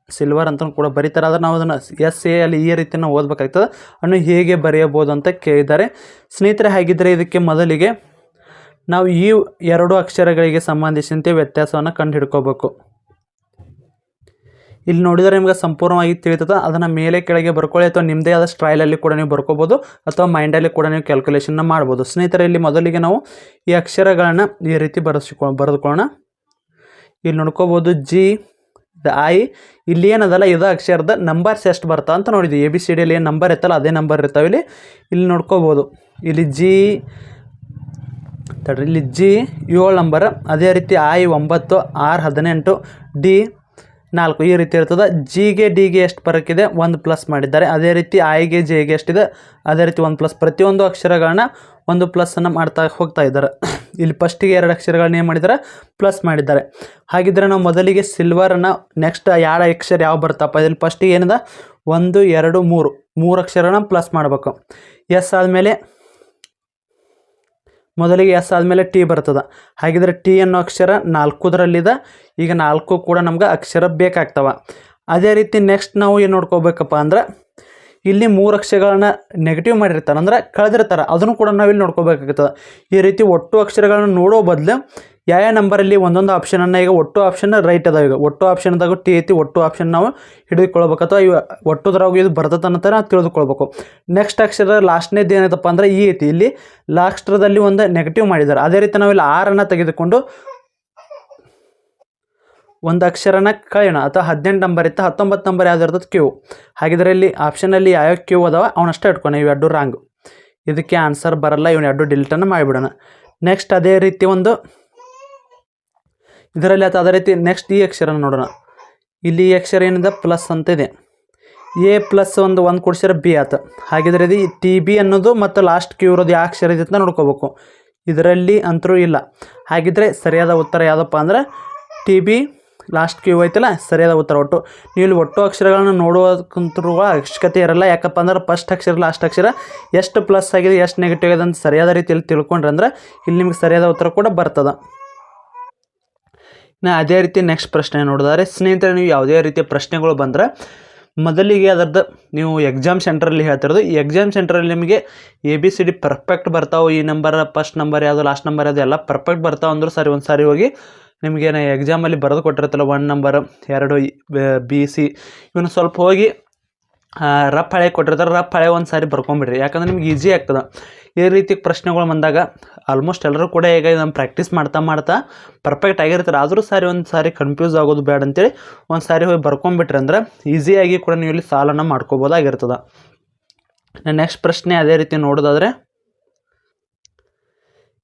ಸಿಲ್ವರ್ ಅಂತ ಕೂಡ ಬರೀತಾರೆ. ಆದರೆ ನಾವು ಅದನ್ನು ಎಸ್ ಎ ಅಲ್ಲಿ ಈ ರೀತಿಯನ್ನು ನಾವು ಓದಬೇಕಾಗ್ತದೆ. ಅನ್ನು ಹೇಗೆ ಬರೆಯಬೋದು ಅಂತ ಕೇಳಿದ್ದಾರೆ. ಸ್ನೇಹಿತರೆ ಹಾಗಿದ್ದರೆ ಇದಕ್ಕೆ ಮೊದಲಿಗೆ ನಾವು ಈ ಎರಡು ಅಕ್ಷರಗಳಿಗೆ ಸಂಬಂಧಿಸಿದಂತೆ ವ್ಯತ್ಯಾಸವನ್ನು ಕಂಡು ಹಿಡ್ಕೋಬೇಕು. ಇಲ್ಲಿ ನೋಡಿದರೆ ನಿಮ್ಗೆ ಸಂಪೂರ್ಣವಾಗಿ ತಿಳಿತದೆ. ಅದನ್ನು ಮೇಲೆ ಕೆಳಗೆ ಬರ್ಕೊಳ್ಳಿ ಅಥವಾ ನಿಮ್ಮದೇ ಆದ ಸ್ಟ್ರೈಲಲ್ಲಿ ಕೂಡ ನೀವು ಬರ್ಕೋಬೋದು ಅಥವಾ ಮೈಂಡಲ್ಲಿ ಕೂಡ ನೀವು ಕ್ಯಾಲ್ಕುಲೇಷನ್ನ ಮಾಡ್ಬೋದು. ಸ್ನೇಹಿತರೆ, ಇಲ್ಲಿ ಮೊದಲಿಗೆ ನಾವು ಈ ಅಕ್ಷರಗಳನ್ನು ಈ ರೀತಿ ಬರೆಸಿಕೊ, ಬರೆದುಕೊಳ್ಳೋಣ. ಇಲ್ಲಿ ನೋಡ್ಕೋಬೋದು ಜಿ ದ ಐ ಇಲ್ಲಿ ಏನದಲ್ಲ, ಇದು ಅಕ್ಷರದ ನಂಬರ್ಸ್ ಎಷ್ಟು ಬರ್ತಾವ ಅಂತ ನೋಡಿದ್ವಿ. ಎ ಬಿ ಸಿ ಡಿಯಲ್ಲಿ ಏನು ನಂಬರ್ ಇತ್ತಲ್ಲ, ಅದೇ ನಂಬರ್ ಇರ್ತಾವೆ ಇಲ್ಲಿ. ಇಲ್ಲಿ ನೋಡ್ಕೋಬೋದು. ಇಲ್ಲಿ ಜಿ ತಡ್ರಿ, ಇಲ್ಲಿ ಜಿ ಏಳು ನಂಬರ್ ಅದೇ ರೀತಿ ಐ ಒಂಬತ್ತು ಆರ್ ಹದಿನೆಂಟು ಡಿ ನಾಲ್ಕು. ಈ ರೀತಿ ಇರ್ತದೆ. ಜಿಗೆ ಡಿಗೆ ಎಷ್ಟು ಬರೋಕ್ಕಿದೆ ಒಂದು ಪ್ಲಸ್ ಮಾಡಿದ್ದಾರೆ. ಅದೇ ರೀತಿ ಐಗೆ ಜೆಗೆ ಎಷ್ಟಿದೆ? ಅದೇ ರೀತಿ ಒಂದು ಪ್ಲಸ್ ಪ್ರತಿಯೊಂದು ಅಕ್ಷರಗಳನ್ನ ಒಂದು ಪ್ಲಸ್ಸನ್ನು ಮಾಡ್ತಾ ಹೋಗ್ತಾ ಇದ್ದಾರೆ. ಇಲ್ಲಿ ಫಸ್ಟಿಗೆ ಎರಡು ಅಕ್ಷರಗಳನ್ನ ಏನು ಮಾಡಿದ್ದಾರೆ? ಪ್ಲಸ್ ಮಾಡಿದ್ದಾರೆ. ಹಾಗಿದ್ರೆ ನಾವು ಮೊದಲಿಗೆ ಸಿಲ್ವರನ್ನು ನೆಕ್ಸ್ಟ್ ಎರಡು ಅಕ್ಷರ ಯಾವ ಬರ್ತಪ್ಪ ಇಲ್ಲಿ ಫಸ್ಟಿಗೆ ಏನಿದೆ? ಒಂದು, ಎರಡು, ಮೂರು. ಮೂರು ಅಕ್ಷರನ ಪ್ಲಸ್ ಮಾಡಬೇಕು. ಎಸ್ ಆದಮೇಲೆ ಮೊದಲಿಗೆ ಎಸ್ ಆದಮೇಲೆ ಟಿ ಬರ್ತದೆ. ಹಾಗಿದ್ರೆ ಟಿ ಅನ್ನೋ ಅಕ್ಷರ ನಾಲ್ಕುದರಲ್ಲಿದೆ, ಈಗ ನಾಲ್ಕು ಕೂಡ ನಮ್ಗೆ ಅಕ್ಷರ ಬೇಕಾಗ್ತವ. ಅದೇ ರೀತಿ ನೆಕ್ಸ್ಟ್ ನಾವು ಏನು ನೋಡ್ಕೋಬೇಕಪ್ಪ ಅಂದ್ರೆ, ಇಲ್ಲಿ ಮೂರು ಅಕ್ಷರಗಳನ್ನ ನೆಗೆಟಿವ್ ಮಾಡಿರ್ತಾರೆ, ಅಂದ್ರೆ ಕಳೆದಿರ್ತಾರೆ, ಅದನ್ನು ಕೂಡ ನಾವಿಲ್ಲಿ ನೋಡ್ಕೋಬೇಕಾಗ್ತದೆ. ಈ ರೀತಿ ಒಟ್ಟು ಅಕ್ಷರಗಳನ್ನ ನೋಡೋ ಬದಲು ಯಾವ ಯಾವ ನಂಬರಲ್ಲಿ ಒಂದೊಂದು ಆಪ್ಷನನ್ನು ಈಗ ಒಟ್ಟು ಆಪ್ಷನ್ ರೈಟ್ ಅದಾವ ಈಗ. ಒಟ್ಟು ಆಪ್ಷನ್ದಾಗ ಟಿ ಐತಿ, ಒಟ್ಟು ಆಪ್ಷನ್ ನಾವು ಹಿಡಿದುಕೊಳ್ಬೇಕು ಅಥವಾ ಇವು ಒಟ್ಟುದ್ರಾಗ ಇದು ಬರ್ತದೆ ಅಂತ ನಾವು ತಿಳಿದುಕೊಳ್ಬೇಕು. ನೆಕ್ಸ್ಟ್ ಅಕ್ಷರ ಲಾಸ್ಟ್ನೇದು ಏನೈತಪ್ಪ ಅಂದ್ರೆ ಈ ಐತಿ. ಇಲ್ಲಿ ಲಾಸ್ಟ್ರದಲ್ಲಿ ಒಂದು ನೆಗೆಟಿವ್ ಮಾಡಿದ್ದಾರೆ. ಅದೇ ರೀತಿ ನಾವು ಇಲ್ಲಿ ಆರನ್ನು ತೆಗೆದುಕೊಂಡು ಒಂದು ಅಕ್ಷರನ ಕಳೆಯೋಣ. ಅಥವಾ ಹದಿನೆಂಟು ನಂಬರ್ ಇತ್ತು, ಹತ್ತೊಂಬತ್ತು ನಂಬರ್ ಯಾವ್ದು ಇರ್ತದೆ ಕ್ಯೂ ಹಾಗಿದ್ರೆ ಇಲ್ಲಿ ಆಪ್ಷನಲ್ಲಿ ಯಾವ ಕ್ಯೂ ಅದಾವ ಅವನಷ್ಟೇ ಇಟ್ಕೊಂಡು ಇವು ಎರಡು ರಾಂಗ್ ಇದಕ್ಕೆ ಆನ್ಸರ್ ಬರಲ್ಲ, ಇವನು ಎರಡು ಡಿಲೀಟನ್ನು ಮಾಡಿಬಿಡೋಣ. ನೆಕ್ಸ್ಟ್ ಅದೇ ರೀತಿ ಒಂದು ಇದರಲ್ಲಿ ಆಯ್ತು ಅದೇ ರೀತಿ ನೆಕ್ಸ್ಟ್ ಈ ಅಕ್ಷರ ನೋಡೋಣ. ಇಲ್ಲಿ ಈ ಅಕ್ಷರ ಏನಿದೆ? ಪ್ಲಸ್ ಅಂತ ಇದೆ. ಎ ಪ್ಲಸ್ ಒಂದು ಒಂದು ಕೊಡ್ಸಿರ ಬಿ ಆತ. ಹಾಗಿದ್ರೆ ಇದು ಟಿ ಬಿ ಅನ್ನೋದು ಮತ್ತು ಲಾಸ್ಟ್ ಕ್ಯೂ ಇರೋದು ಯಾವ ಅಕ್ಷರ ಇದೆ ಅಂತ ನೋಡ್ಕೋಬೇಕು. ಇದರಲ್ಲಿ ಅಂತರೂ ಇಲ್ಲ. ಹಾಗಿದ್ರೆ ಸರಿಯಾದ ಉತ್ತರ ಯಾವುದಪ್ಪ ಅಂದ್ರೆ ಟಿ ಬಿ ಲಾಸ್ಟ್ ಕ್ಯೂ ಐತಲ್ಲ, ಸರಿಯಾದ ಉತ್ತರ ಒಟ್ಟು. ನೀವು ಇಲ್ಲಿ ಒಟ್ಟು ಅಕ್ಷರಗಳನ್ನು ನೋಡೋದಕ್ಕಂತರೂ ಅವಶ್ಯಕತೆ ಇರಲ್ಲ. ಯಾಕಪ್ಪ ಅಂದ್ರೆ ಫಸ್ಟ್ ಅಕ್ಷರ ಲಾಸ್ಟ್ ಅಕ್ಷರ ಎಷ್ಟು ಪ್ಲಸ್ ಆಗಿದೆ, ಎಷ್ಟು ನೆಗೆಟಿವ್ ಆಗಿದೆ ಅಂತ ಸರಿಯಾದ ರೀತಿಯಲ್ಲಿ ತಿಳ್ಕೊಂಡ್ರೆ ಅಂದರೆ ಇಲ್ಲಿ ನಿಮ್ಗೆ ಸರಿಯಾದ ಉತ್ತರ ಕೂಡ ಬರ್ತದೆ. ನಾ ಅದೇ ರೀತಿ ನೆಕ್ಸ್ಟ್ ಪ್ರಶ್ನೆ ನೋಡಿದರೆ. ಸ್ನೇಹಿತರೆ, ನೀವು ಯಾವುದೇ ರೀತಿಯ ಪ್ರಶ್ನೆಗಳು ಬಂದರೆ ಮೊದಲಿಗೆ ಅದರದ್ದು ನೀವು ಎಕ್ಸಾಮ್ ಸೆಂಟ್ರಲ್ಲಿ ಹೇಳ್ತಿರೋದು. ಈ ಎಕ್ಸಾಮ್ ಸೆಂಟ್ರಲ್ಲಿ ನಿಮಗೆ A B C D perfect ಬರ್ತಾವೆ. ಈ ನಂಬರ್ ಫಸ್ಟ್ ನಂಬರ್ ಯಾವುದು ಲಾಸ್ಟ್ ನಂಬರ್ ಯಾವುದು ಎಲ್ಲ ಪರ್ಫೆಕ್ಟ್ ಬರ್ತಾವೆ ಅಂದ್ರೆ ಸರಿ ಒಂದು ಸಾರಿ ಹೋಗಿ ನಿಮಗೆ ಎಕ್ಸಾಮಲ್ಲಿ ಬರೆದು ಕೊಟ್ಟಿರ್ತಲ್ಲ ಒನ್ ನಂಬರ್ ಎರಡು, ಬಿ ಸಿ ಇವನು ಸ್ವಲ್ಪ ಹೋಗಿ ರಫ್ ಹಳೆ ಕೊಟ್ಟಿರ್ತಾರೆ. ರಫ್ ಹಳೆ ಒಂದು ಸಾರಿ ಬರ್ಕೊಂಬಿಡ್ರಿ. ಯಾಕಂದ್ರೆ ನಿಮ್ಗೆ ಈಸಿ ಆಗ್ತದೆ. ಈ ರೀತಿ ಪ್ರಶ್ನೆಗಳು ಬಂದಾಗ ಆಲ್ಮೋಸ್ಟ್ ಎಲ್ಲರೂ ಕೂಡ ಈಗ ನಮ್ಮ ಪ್ರಾಕ್ಟೀಸ್ ಮಾಡ್ತಾ ಮಾಡ್ತಾ ಪರ್ಫೆಕ್ಟ್ ಆಗಿರ್ತಾರೆ. ಆದರೂ ಸಾರಿ ಒಂದು ಸಾರಿ ಕನ್ಫ್ಯೂಸ್ ಆಗೋದು ಬೇಡ ಅಂತೇಳಿ ಒಂದು ಸಾರಿ ಹೋಗಿ ಬರ್ಕೊಂಬಿಟ್ರಿ ಅಂದ್ರೆ ಈಸಿಯಾಗಿ ಕೂಡ ನೀವು ಇಲ್ಲಿ ಸಾಲನ ಮಾಡ್ಕೋಬೋದಾಗಿರ್ತದೆ. ನೆಕ್ಸ್ಟ್ ಪ್ರಶ್ನೆ ಅದೇ ರೀತಿ ನೋಡೋದಾದರೆ,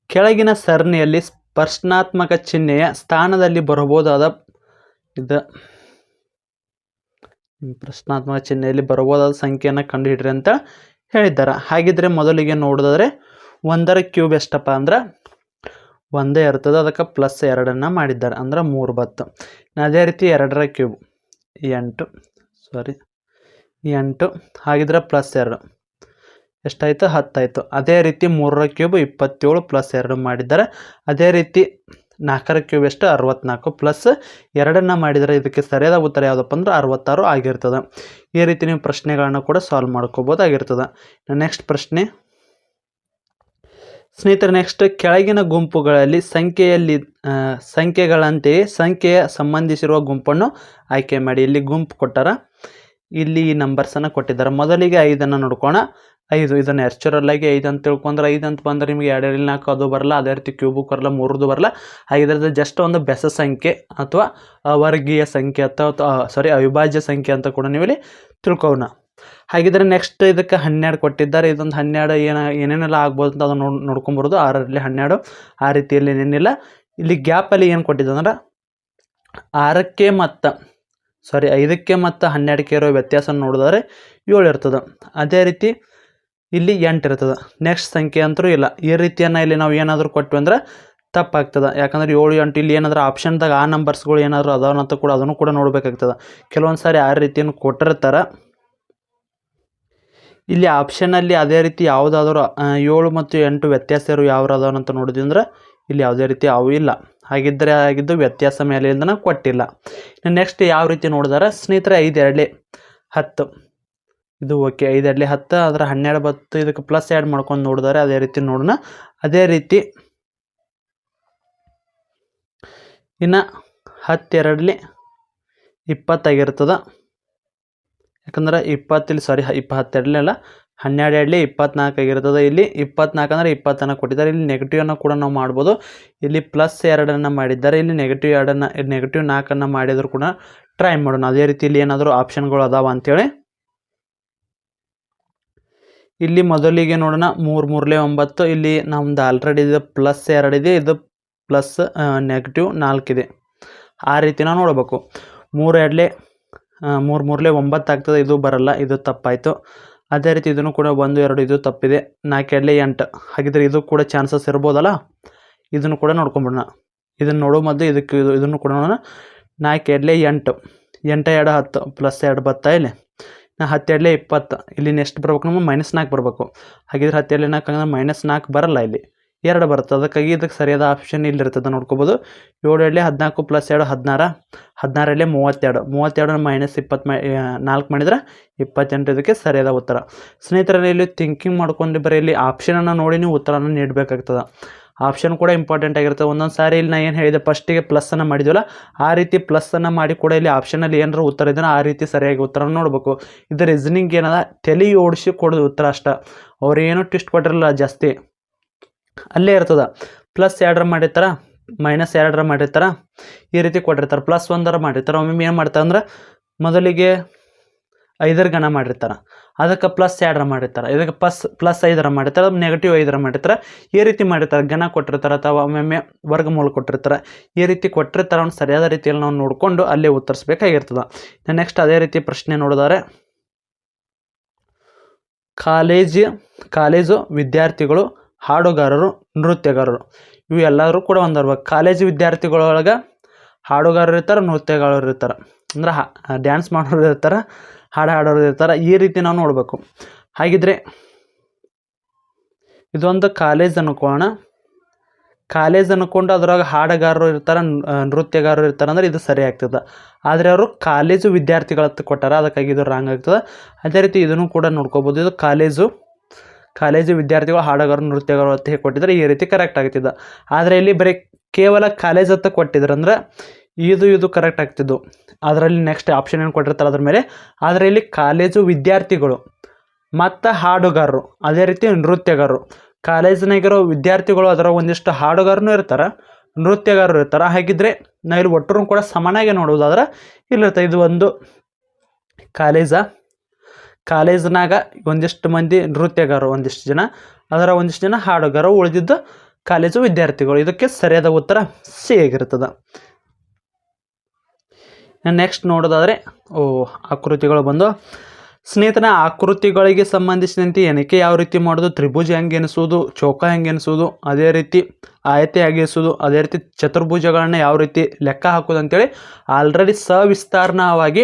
ಕೆಳಗಿನ ಸರಣಿಯಲ್ಲಿ ಸ್ಪರ್ಶನಾತ್ಮಕ ಚಿಹ್ನೆಯ ಸ್ಥಾನದಲ್ಲಿ ಬರಬಹುದಾದ ಇದು ಪ್ರಶ್ನಾತ್ಮಕ ಚಿಹ್ನೆಯಲ್ಲಿ ಬರಬಹುದಾದ ಸಂಖ್ಯೆಯನ್ನು ಕಂಡುಹಿಡ್ರಿ ಅಂತ ಹೇಳಿದ್ದಾರೆ. ಹಾಗಿದ್ರೆ ಮೊದಲಿಗೆ ನೋಡೋದಾದ್ರೆ ಒಂದರ ಕ್ಯೂಬ್ ಎಷ್ಟಪ್ಪ ಅಂದ್ರೆ? ಒಂದೇ ಇರ್ತದೆ, ಅದಕ್ಕೆ ಪ್ಲಸ್ ಎರಡನ್ನು ಮಾಡಿದ್ದಾರೆ. ಅಂದ್ರೆ ಮೂರು ಬತ್ತು. ಅದೇ ರೀತಿ ಎರಡರ ಕ್ಯೂಬ್. ಎಂಟು ಸಾರಿ ಎಂಟು, ಹಾಗಿದ್ರೆ ಪ್ಲಸ್ ಎರಡು. ಎಷ್ಟಾಯಿತು? ಹತ್ತಾಯಿತು. ಅದೇ ರೀತಿ ಮೂರರ ಕ್ಯೂಬ್ ಇಪ್ಪತ್ತೇಳು ಪ್ಲಸ್ ಎರಡು ಮಾಡಿದ್ದಾರೆ. ಅದೇ ರೀತಿ ನಾಲ್ಕರ ಕ್ಯೂಬ್ ಎಷ್ಟು? ಅರವತ್ನಾಲ್ಕು. ಪ್ಲಸ್ ಎರಡನ್ನು ಮಾಡಿದರೆ ಇದಕ್ಕೆ ಸರಿಯಾದ ಉತ್ತರ ಯಾವುದಪ್ಪ ಅಂದ್ರೆ ಅರವತ್ತಾರು ಆಗಿರ್ತದೆ. ಈ ರೀತಿ ನೀವು ಪ್ರಶ್ನೆಗಳನ್ನು ಕೂಡ ಸಾಲ್ವ್ ಮಾಡ್ಕೋಬೋದಾಗಿರ್ತದೆ ನೆಕ್ಸ್ಟ್ ಪ್ರಶ್ನೆ. ಸ್ನೇಹಿತರೆ ನೆಕ್ಸ್ಟ್ ಕೆಳಗಿನ ಗುಂಪುಗಳಲ್ಲಿ ಸಂಖ್ಯೆಯಲ್ಲಿ ಸಂಖ್ಯೆಗಳಂತೆಯೇ ಸಂಖ್ಯೆಯ ಸಂಬಂಧಿಸಿರುವ ಗುಂಪನ್ನು ಆಯ್ಕೆ ಮಾಡಿ. ಇಲ್ಲಿ ಗುಂಪು ಕೊಟ್ಟಾರ? ಇಲ್ಲಿ ಈ ನಂಬರ್ಸನ್ನು ಕೊಟ್ಟಿದ್ದಾರೆ. ಮೊದಲಿಗೆ ಐದನ್ನು ನೋಡ್ಕೋಣ. ಐದು, ಇದನ್ನು ನ್ಯಾಚುರಲ್ ಆಗಿ ಐದು ಅಂತ ತಿಳ್ಕೊಂಡ್ರೆ ಐದು ಅಂತ ಬಂದ್ರೆ ನಿಮಗೆ ಎರಡು ಎರಡು, ನಾಲ್ಕು ಅದು ಬರಲ್ಲ, ಅದೇ ರೀತಿ ಕ್ಯೂಬು ಬರಲ್ಲ, ಮೂರದು ಬರಲ್ಲ. ಹಾಗಿದ್ರೆ ಜಸ್ಟ್ ಒಂದು ಬೆಸ ಸಂಖ್ಯೆ ಅಥವಾ ಅವರ್ಗೀಯ ಸಂಖ್ಯೆ ಅಥವಾ ಸಾರಿ ಅವಿಭಾಜ್ಯ ಸಂಖ್ಯೆ ಅಂತ ಕೂಡ ನೀವು ಇಲ್ಲಿ ತಿಳ್ಕೋಣ ಹಾಗಿದ್ರೆ ನೆಕ್ಸ್ಟ್ ಇದಕ್ಕೆ ಹನ್ನೆರಡು ಕೊಟ್ಟಿದ್ದಾರೆ. ಇದೊಂದು ಹನ್ನೆರಡು ಏನ, ಏನೇನೆಲ್ಲ ಆಗ್ಬೋದು ಅಂತ ಅದನ್ನು ನೋಡಿ, ನೋಡ್ಕೊಂಬರೋದು. ಆರರಲ್ಲಿ ಹನ್ನೆರಡು, ಆ ರೀತಿಯಲ್ಲಿ ಏನೇನಿಲ್ಲ. ಇಲ್ಲಿ ಗ್ಯಾಪಲ್ಲಿ ಏನು ಕೊಟ್ಟಿದ್ದೆ ಅಂದ್ರೆ, ಆರಕ್ಕೆ ಮತ್ತು ಸಾರಿ ಐದಕ್ಕೆ ಮತ್ತು ಹನ್ನೆರಡಕ್ಕೆ ಇರೋ ವ್ಯತ್ಯಾಸ ನೋಡಿದ್ರೆ ಏಳು ಇರ್ತದೆ. ಅದೇ ರೀತಿ ಇಲ್ಲಿ ಎಂಟು ಇರ್ತದೆ. ನೆಕ್ಸ್ಟ್ ಸಂಖ್ಯೆ ಅಂತೂ ಇಲ್ಲ. ಈ ರೀತಿಯನ್ನು ಇಲ್ಲಿ ನಾವು ಏನಾದರೂ ಕೊಟ್ವಿ ಅಂದ್ರೆ ತಪ್ಪಾಗ್ತದೆ. ಯಾಕಂದ್ರೆ ಏಳು, ಎಂಟು, ಇಲ್ಲಿ ಏನಾದರೂ ಆಪ್ಷನ್ದಾಗ ಆ ನಂಬರ್ಸ್ಗಳು ಏನಾದರೂ ಅದಾವನಂತ ಕೂಡ ಅದನ್ನು ಕೂಡ ನೋಡಬೇಕಾಗ್ತದೆ. ಕೆಲವೊಂದು ಸಾರಿ ಆ ರೀತಿಯನ್ನು ಕೊಟ್ಟಿರ್ತಾರೆ. ಇಲ್ಲಿ ಆಪ್ಷನಲ್ಲಿ ಅದೇ ರೀತಿ ಯಾವುದಾದ್ರೂ ಏಳು ಮತ್ತು ಎಂಟು ವ್ಯತ್ಯಾಸ ಇರೋ ಯಾವ ಅಂತ ನೋಡಿದ್ವಿ ಅಂದ್ರೆ ಇಲ್ಲಿ ಯಾವುದೇ ರೀತಿ ಅವು ಇಲ್ಲ. ಹಾಗಿದ್ದರೆ ಆಗಿದ್ದು ವ್ಯತ್ಯಾಸ ಮೇಲಿಂದನ ಕೊಟ್ಟಿಲ್ಲ. ನೆಕ್ಸ್ಟ್ ಯಾವ ರೀತಿ ನೋಡಿದಾರೆ? ಸ್ನೇಹಿತರೆ ಐದು ಎರಡಲಿ ಹತ್ತು. ಇದು ಓಕೆ ಐದು ಎರಡಲಿ ಹತ್ತು ಅದರ ಹನ್ನೆರಡು ಬತ್ತು ಇದಕ್ಕೆ ಪ್ಲಸ್ ಆ್ಯಡ್ ಮಾಡ್ಕೊಂಡು ನೋಡಿದಾರೆ, ಅದೇ ರೀತಿ ನೋಡೋಣ. ಅದೇ ರೀತಿ ಇನ್ನು ಹತ್ತೆರಡಲಿ ಇಪ್ಪತ್ತಾಗಿರ್ತದೆ. ಯಾಕಂದ್ರೆ ಇಪ್ಪತ್ತಿಲ್ಲಿ ಸಾರಿ ಇಪ್ಪ ಹತ್ತೆರಡಲಿ ಅಲ್ಲ ಹನ್ನೆರಡು ಎರಡಲಿ ಇಪ್ಪತ್ನಾಲ್ಕು ಆಗಿರ್ತದೆ. ಇಲ್ಲಿ ಇಪ್ಪತ್ನಾಲ್ಕು ಅಂದರೆ ಇಪ್ಪತ್ತನ್ನು ಕೊಟ್ಟಿದ್ದಾರೆ. ಇಲ್ಲಿ ನೆಗೆಟಿವನ್ನು ಕೂಡ ನಾವು ಮಾಡ್ಬೋದು. ಇಲ್ಲಿ ಪ್ಲಸ್ ಎರಡನ್ನು ಮಾಡಿದ್ದಾರೆ. ಇಲ್ಲಿ ನೆಗೆಟಿವ್ ಎರಡನ್ನು ನೆಗೆಟಿವ್ ನಾಲ್ಕನ್ನು ಮಾಡಿದರೂ ಕೂಡ ಟ್ರೈ ಮಾಡೋಣ. ಅದೇ ರೀತಿ ಇಲ್ಲಿ ಏನಾದರೂ ಆಪ್ಷನ್ಗಳು ಅದಾವ ಅಂತೇಳಿ. ಇಲ್ಲಿ ಮೊದಲಿಗೆ ನೋಡೋಣ. ಮೂರು, ಮೂರಲೇ ಒಂಬತ್ತು. ಇಲ್ಲಿ ನಮ್ದು ಆಲ್ರೆಡಿ ಇದು ಪ್ಲಸ್ ಎರಡಿದೆ ಇದು. ಪ್ಲಸ್ ನೆಗೆಟಿವ್ ನಾಲ್ಕಿದೆ ಆ ರೀತಿ ನಾವು ನೋಡಬೇಕು. ಮೂರು, ಎರಡಲೇ ಮೂರು ಮೂರಲೇ ಒಂಬತ್ತು ಆಗ್ತದೆ ಇದು ಬರಲ್ಲ, ಇದು ತಪ್ಪಾಯಿತು. ಅದೇ ರೀತಿ ಇದನ್ನು ಕೂಡ ಒಂದು, ಎರಡು, ಇದು ತಪ್ಪಿದೆ. ನಾಲ್ಕು ಎರಡಲೇ ಎಂಟು. ಹಾಗಿದ್ರೆ ಇದು ಕೂಡ ಚಾನ್ಸಸ್ ಇರ್ಬೋದಲ್ಲ? ಇದನ್ನು ಕೂಡ ನೋಡ್ಕೊಂಬಿಡೋಣ. ಇದನ್ನು ನೋಡೋ ಮೊದಲು ಇದಕ್ಕೆ ಇದು, ಇದನ್ನು ಕೂಡ ನೋಡೋಣ. ನಾಲ್ಕು ಎರಡಲೇ ಎಂಟು. ಎಂಟು, ಎರಡು, ಹತ್ತು. ಪ್ಲಸ್ ಎರಡು ಬತ್ತಾ ಇಲ್ಲಿ? ನಾ ಹತ್ತೆರಡಲೇ ಇಪ್ಪತ್ತು. ಇಲ್ಲಿ ನೆಕ್ಸ್ಟ್ ಬರ್ಬೇಕು ನಮಗೆ ಮೈನಸ್ ನಾಲ್ಕು ಬರಬೇಕು. ಹಾಗಿದ್ರೆ ಹತ್ತೆರಡಲೇ ನಾಲ್ಕು ಹಂಗಂದ್ರೆ ಮೈನಸ್ ನಾಲ್ಕು ಬರಲ್ಲ ಇಲ್ಲಿ. ಎರಡು ಬರುತ್ತೆ. ಅದಕ್ಕಾಗಿ ಇದಕ್ಕೆ ಸರಿಯಾದ ಆಪ್ಷನ್ ಇಲ್ಲಿರ್ತದೆ ನೋಡ್ಕೋಬೋದು. ಏಳು ಎರಡಲೇ ಹದಿನಾಲ್ಕು ಪ್ಲಸ್ ಎರಡು ಹದಿನಾರು ಹದಿನಾರಲ್ಲೇ ಮೂವತ್ತೆರಡು. ಮೂವತ್ತೆರಡು ಮೈನಸ್ ಇಪ್ಪತ್ತು ಮೈ ನಾಲ್ಕು ಮಾಡಿದ್ರೆ ಇಪ್ಪತ್ತೆಂಟು ಇದಕ್ಕೆ ಸರಿಯಾದ ಉತ್ತರ. ಸ್ನೇಹಿತರಲ್ಲಿ ಇಲ್ಲಿ ಥಿಂಕಿಂಗ್ ಮಾಡ್ಕೊಂಡು ಬರೀ ಇಲ್ಲಿ ಆಪ್ಷನನ್ನು ನೋಡಿ ನೀವು ಉತ್ತರನ ನೀಡಬೇಕಾಗ್ತದೆ. ಆಪ್ಷನ್ ಕೂಡ ಇಂಪಾರ್ಟೆಂಟ್ ಆಗಿರುತ್ತೆ. ಒಂದೊಂದು ಸಾರಿ ಇಲ್ಲಿ ನಾ ಏನು ಹೇಳಿದೆ ಫಸ್ಟಿಗೆ ಪ್ಲಸ್ಸನ್ನು ಮಾಡಿದ್ವಲ್ಲ, ಆ ರೀತಿ ಪ್ಲಸ್ಸನ್ನು ಮಾಡಿ ಕೂಡ ಇಲ್ಲಿ ಆಪ್ಷನಲ್ಲಿ ಏನಾರು ಉತ್ತರ ಇದ್ರೆ ಆ ರೀತಿ ಸರಿಯಾಗಿ ಉತ್ತರ ನೋಡಬೇಕು. ಇದು ರೀಸನಿಂಗ್ ಏನದ? ತಲೆ ಓಡಿಸಿ ಕೊಡೋದು ಉತ್ತರ ಅಷ್ಟ. ಅವ್ರು ಏನೂ ಟ್ವಿಸ್ಟ್ ಕೊಟ್ಟಿರಲ್ಲ ಜಾಸ್ತಿ. ಅಲ್ಲೇ ಇರ್ತದೆ. ಪ್ಲಸ್ ಎರಡರ ಮಾಡಿರ್ತಾರ ಮೈನಸ್ ಎರಡರ ಮಾಡಿರ್ತಾರ, ಈ ರೀತಿ ಕೊಟ್ಟಿರ್ತಾರೆ. ಪ್ಲಸ್ ಒಂದರ ಮಾಡಿರ್ತಾರೆ. ಒಮ್ಮೊಮ್ಮೆ ಏನು ಮಾಡ್ತಾರೆ ಅಂದ್ರೆ ಮೊದಲಿಗೆ ಐದರ ಗಣ ಮಾಡಿರ್ತಾರೆ. ಅದಕ್ಕೆ ಪ್ಲಸ್ ಎರಡರ ಮಾಡಿರ್ತಾರೆ. ಇದಕ್ಕೆ ಪ್ಲಸ್ ಪ್ಲಸ್ ಐದರ ಮಾಡಿರ್ತಾರೆ ನೆಗೆಟಿವ್ ಐದರ ಮಾಡಿರ್ತಾರೆ. ಈ ರೀತಿ ಮಾಡಿರ್ತಾರೆ. ಗಣ ಕೊಟ್ಟಿರ್ತಾರೆ ಅಥವಾ ಒಮ್ಮೊಮ್ಮೆ ವರ್ಗಮೂಲ ಕೊಟ್ಟಿರ್ತಾರೆ. ಈ ರೀತಿ ಕೊಟ್ಟಿರ್ತಾರೆ ಅವ್ನು ಸರಿಯಾದ ರೀತಿಯಲ್ಲಿ ನಾವು ನೋಡಿಕೊಂಡು ಅಲ್ಲೇ ಉತ್ತರಿಸ್ಬೇಕಾಗಿರ್ತದೆ. ನೆಕ್ಸ್ಟ್ ಅದೇ ರೀತಿ ಪ್ರಶ್ನೆ ನೋಡಿದರೆ. ಕಾಲೇಜ್, ಕಾಲೇಜು ವಿದ್ಯಾರ್ಥಿಗಳು ಹಾಡುಗಾರರು, ನೃತ್ಯಗಾರರು. ಇವು ಎಲ್ಲರೂ ಕೂಡ ಒಂದರ್ಬೇಕು ಕಾಲೇಜು ವಿದ್ಯಾರ್ಥಿಗಳೊಳಗೆ ಹಾಡುಗಾರರು ಇರ್ತಾರೆ, ನೃತ್ಯಗಾರರು ಇರ್ತಾರೆ. ಅಂದ್ರೆ ಡ್ಯಾನ್ಸ್ ಮಾಡೋರು ಇರ್ತಾರೆ, ಹಾಡು ಹಾಡೋರು ಇರ್ತಾರೆ, ಈ ರೀತಿ ನಾವು ನೋಡಬೇಕು. ಹಾಗಿದ್ರೆ ಇದೊಂದು ಕಾಲೇಜ್ ಅನ್ಕೋಣ. ಕಾಲೇಜ್ ಅನ್ಕೊಂಡು ಅದ್ರಾಗ ಹಾಡುಗಾರರು ಇರ್ತಾರೆ ನೃತ್ಯಗಾರರು ಇರ್ತಾರೆ ಅಂದ್ರೆ ಇದು ಸರಿ ಆಗ್ತದೆ. ಆದರೆ ಅವರು ಕಾಲೇಜು ವಿದ್ಯಾರ್ಥಿಗಳತ್ತ ಕೊಟ್ಟಾರ, ಅದಕ್ಕಾಗಿ ಇದು ರಾಂಗ್ ಆಗ್ತದೆ. ಅದೇ ರೀತಿ ಇದನ್ನು ಕೂಡ ನೋಡ್ಕೋಬೋದು. ಇದು ಕಾಲೇಜು ಕಾಲೇಜು ವಿದ್ಯಾರ್ಥಿಗಳು, ಹಾಡುಗಾರರು, ನೃತ್ಯಗಾರರು ಅಂತ ಹೇಳಿ ಕೊಟ್ಟಿದ್ರೆ ಈ ರೀತಿ ಕರೆಕ್ಟ್ ಆಗ್ತಿದ್ದ ಆದರೆ ಇಲ್ಲಿ ಬರೀ ಕೇವಲ ಕಾಲೇಜ್ ಅಂತ ಕೊಟ್ಟಿದ್ರು ಅಂದ್ರೆ ಇದು ಇದು ಕರೆಕ್ಟ್ ಆಗ್ತಿದ್ದು. ಅದರಲ್ಲಿ ನೆಕ್ಸ್ಟ್ ಆಪ್ಷನ್ ಏನು ಕೊಟ್ಟಿರ್ತಾರೆ ಅದ್ರ ಮೇಲೆ? ಆದರೆ ಇಲ್ಲಿ ಕಾಲೇಜು ವಿದ್ಯಾರ್ಥಿಗಳು ಮತ್ತು ಹಾಡುಗಾರರು, ಅದೇ ರೀತಿ ನೃತ್ಯಗಾರರು. ಕಾಲೇಜಿನಾಗಿರೋ ವಿದ್ಯಾರ್ಥಿಗಳು ಅದರ ಒಂದಿಷ್ಟು ಹಾಡುಗಾರನೂ ಇರ್ತಾರೆ, ನೃತ್ಯಗಾರರು ಇರ್ತಾರೆ. ಹಾಗಿದ್ರೆ ನಾವು ಇಲ್ಲಿ ಒಟ್ಟರು ಕೂಡ ಸಮಾನಾಗಿ ನೋಡುವುದಾದ್ರೆ ಇಲ್ಲಿರ್ತ ಇದು ಒಂದು ಕಾಲೇಜ. ಕಾಲೇಜ್ನಾಗ ಒಂದಿಷ್ಟು ಮಂದಿ ನೃತ್ಯಗಾರರು, ಒಂದಿಷ್ಟು ಜನ. ಅದರ ಒಂದಿಷ್ಟು ಜನ ಹಾಡುಗಾರು ಉಳಿದಿದ್ದು ಕಾಲೇಜು ವಿದ್ಯಾರ್ಥಿಗಳು. ಇದಕ್ಕೆ ಸರಿಯಾದ ಉತ್ತರ ಸಿ ಆಗಿರ್ತದೆ ನೆಕ್ಸ್ಟ್ ನೋಡೋದಾದರೆ ಓ ಆಕೃತಿಗಳು ಬಂದು ಸ್ನೇಹಿತನ ಆಕೃತಿಗಳಿಗೆ ಸಂಬಂಧಿಸಿದಂತೆ ಎಣಿಕೆ ಯಾವ ರೀತಿ ಮಾಡೋದು, ತ್ರಿಭುಜ ಹೆಂಗೆ ಎನಿಸೋದು ಚೌಕ ಹೆಂಗೆ ಎನಿಸೋದು ಅದೇ ರೀತಿ ಆಯತೆ ಹೇಗೆ ಎನಿಸೋದು ಅದೇ ರೀತಿ ಚತುರ್ಭುಜಗಳನ್ನ ಯಾವ ರೀತಿ ಲೆಕ್ಕ ಹಾಕೋದು ಅಂತೇಳಿ ಆಲ್ರೆಡಿ ಸವಿಸ್ತಾರವಾಗಿ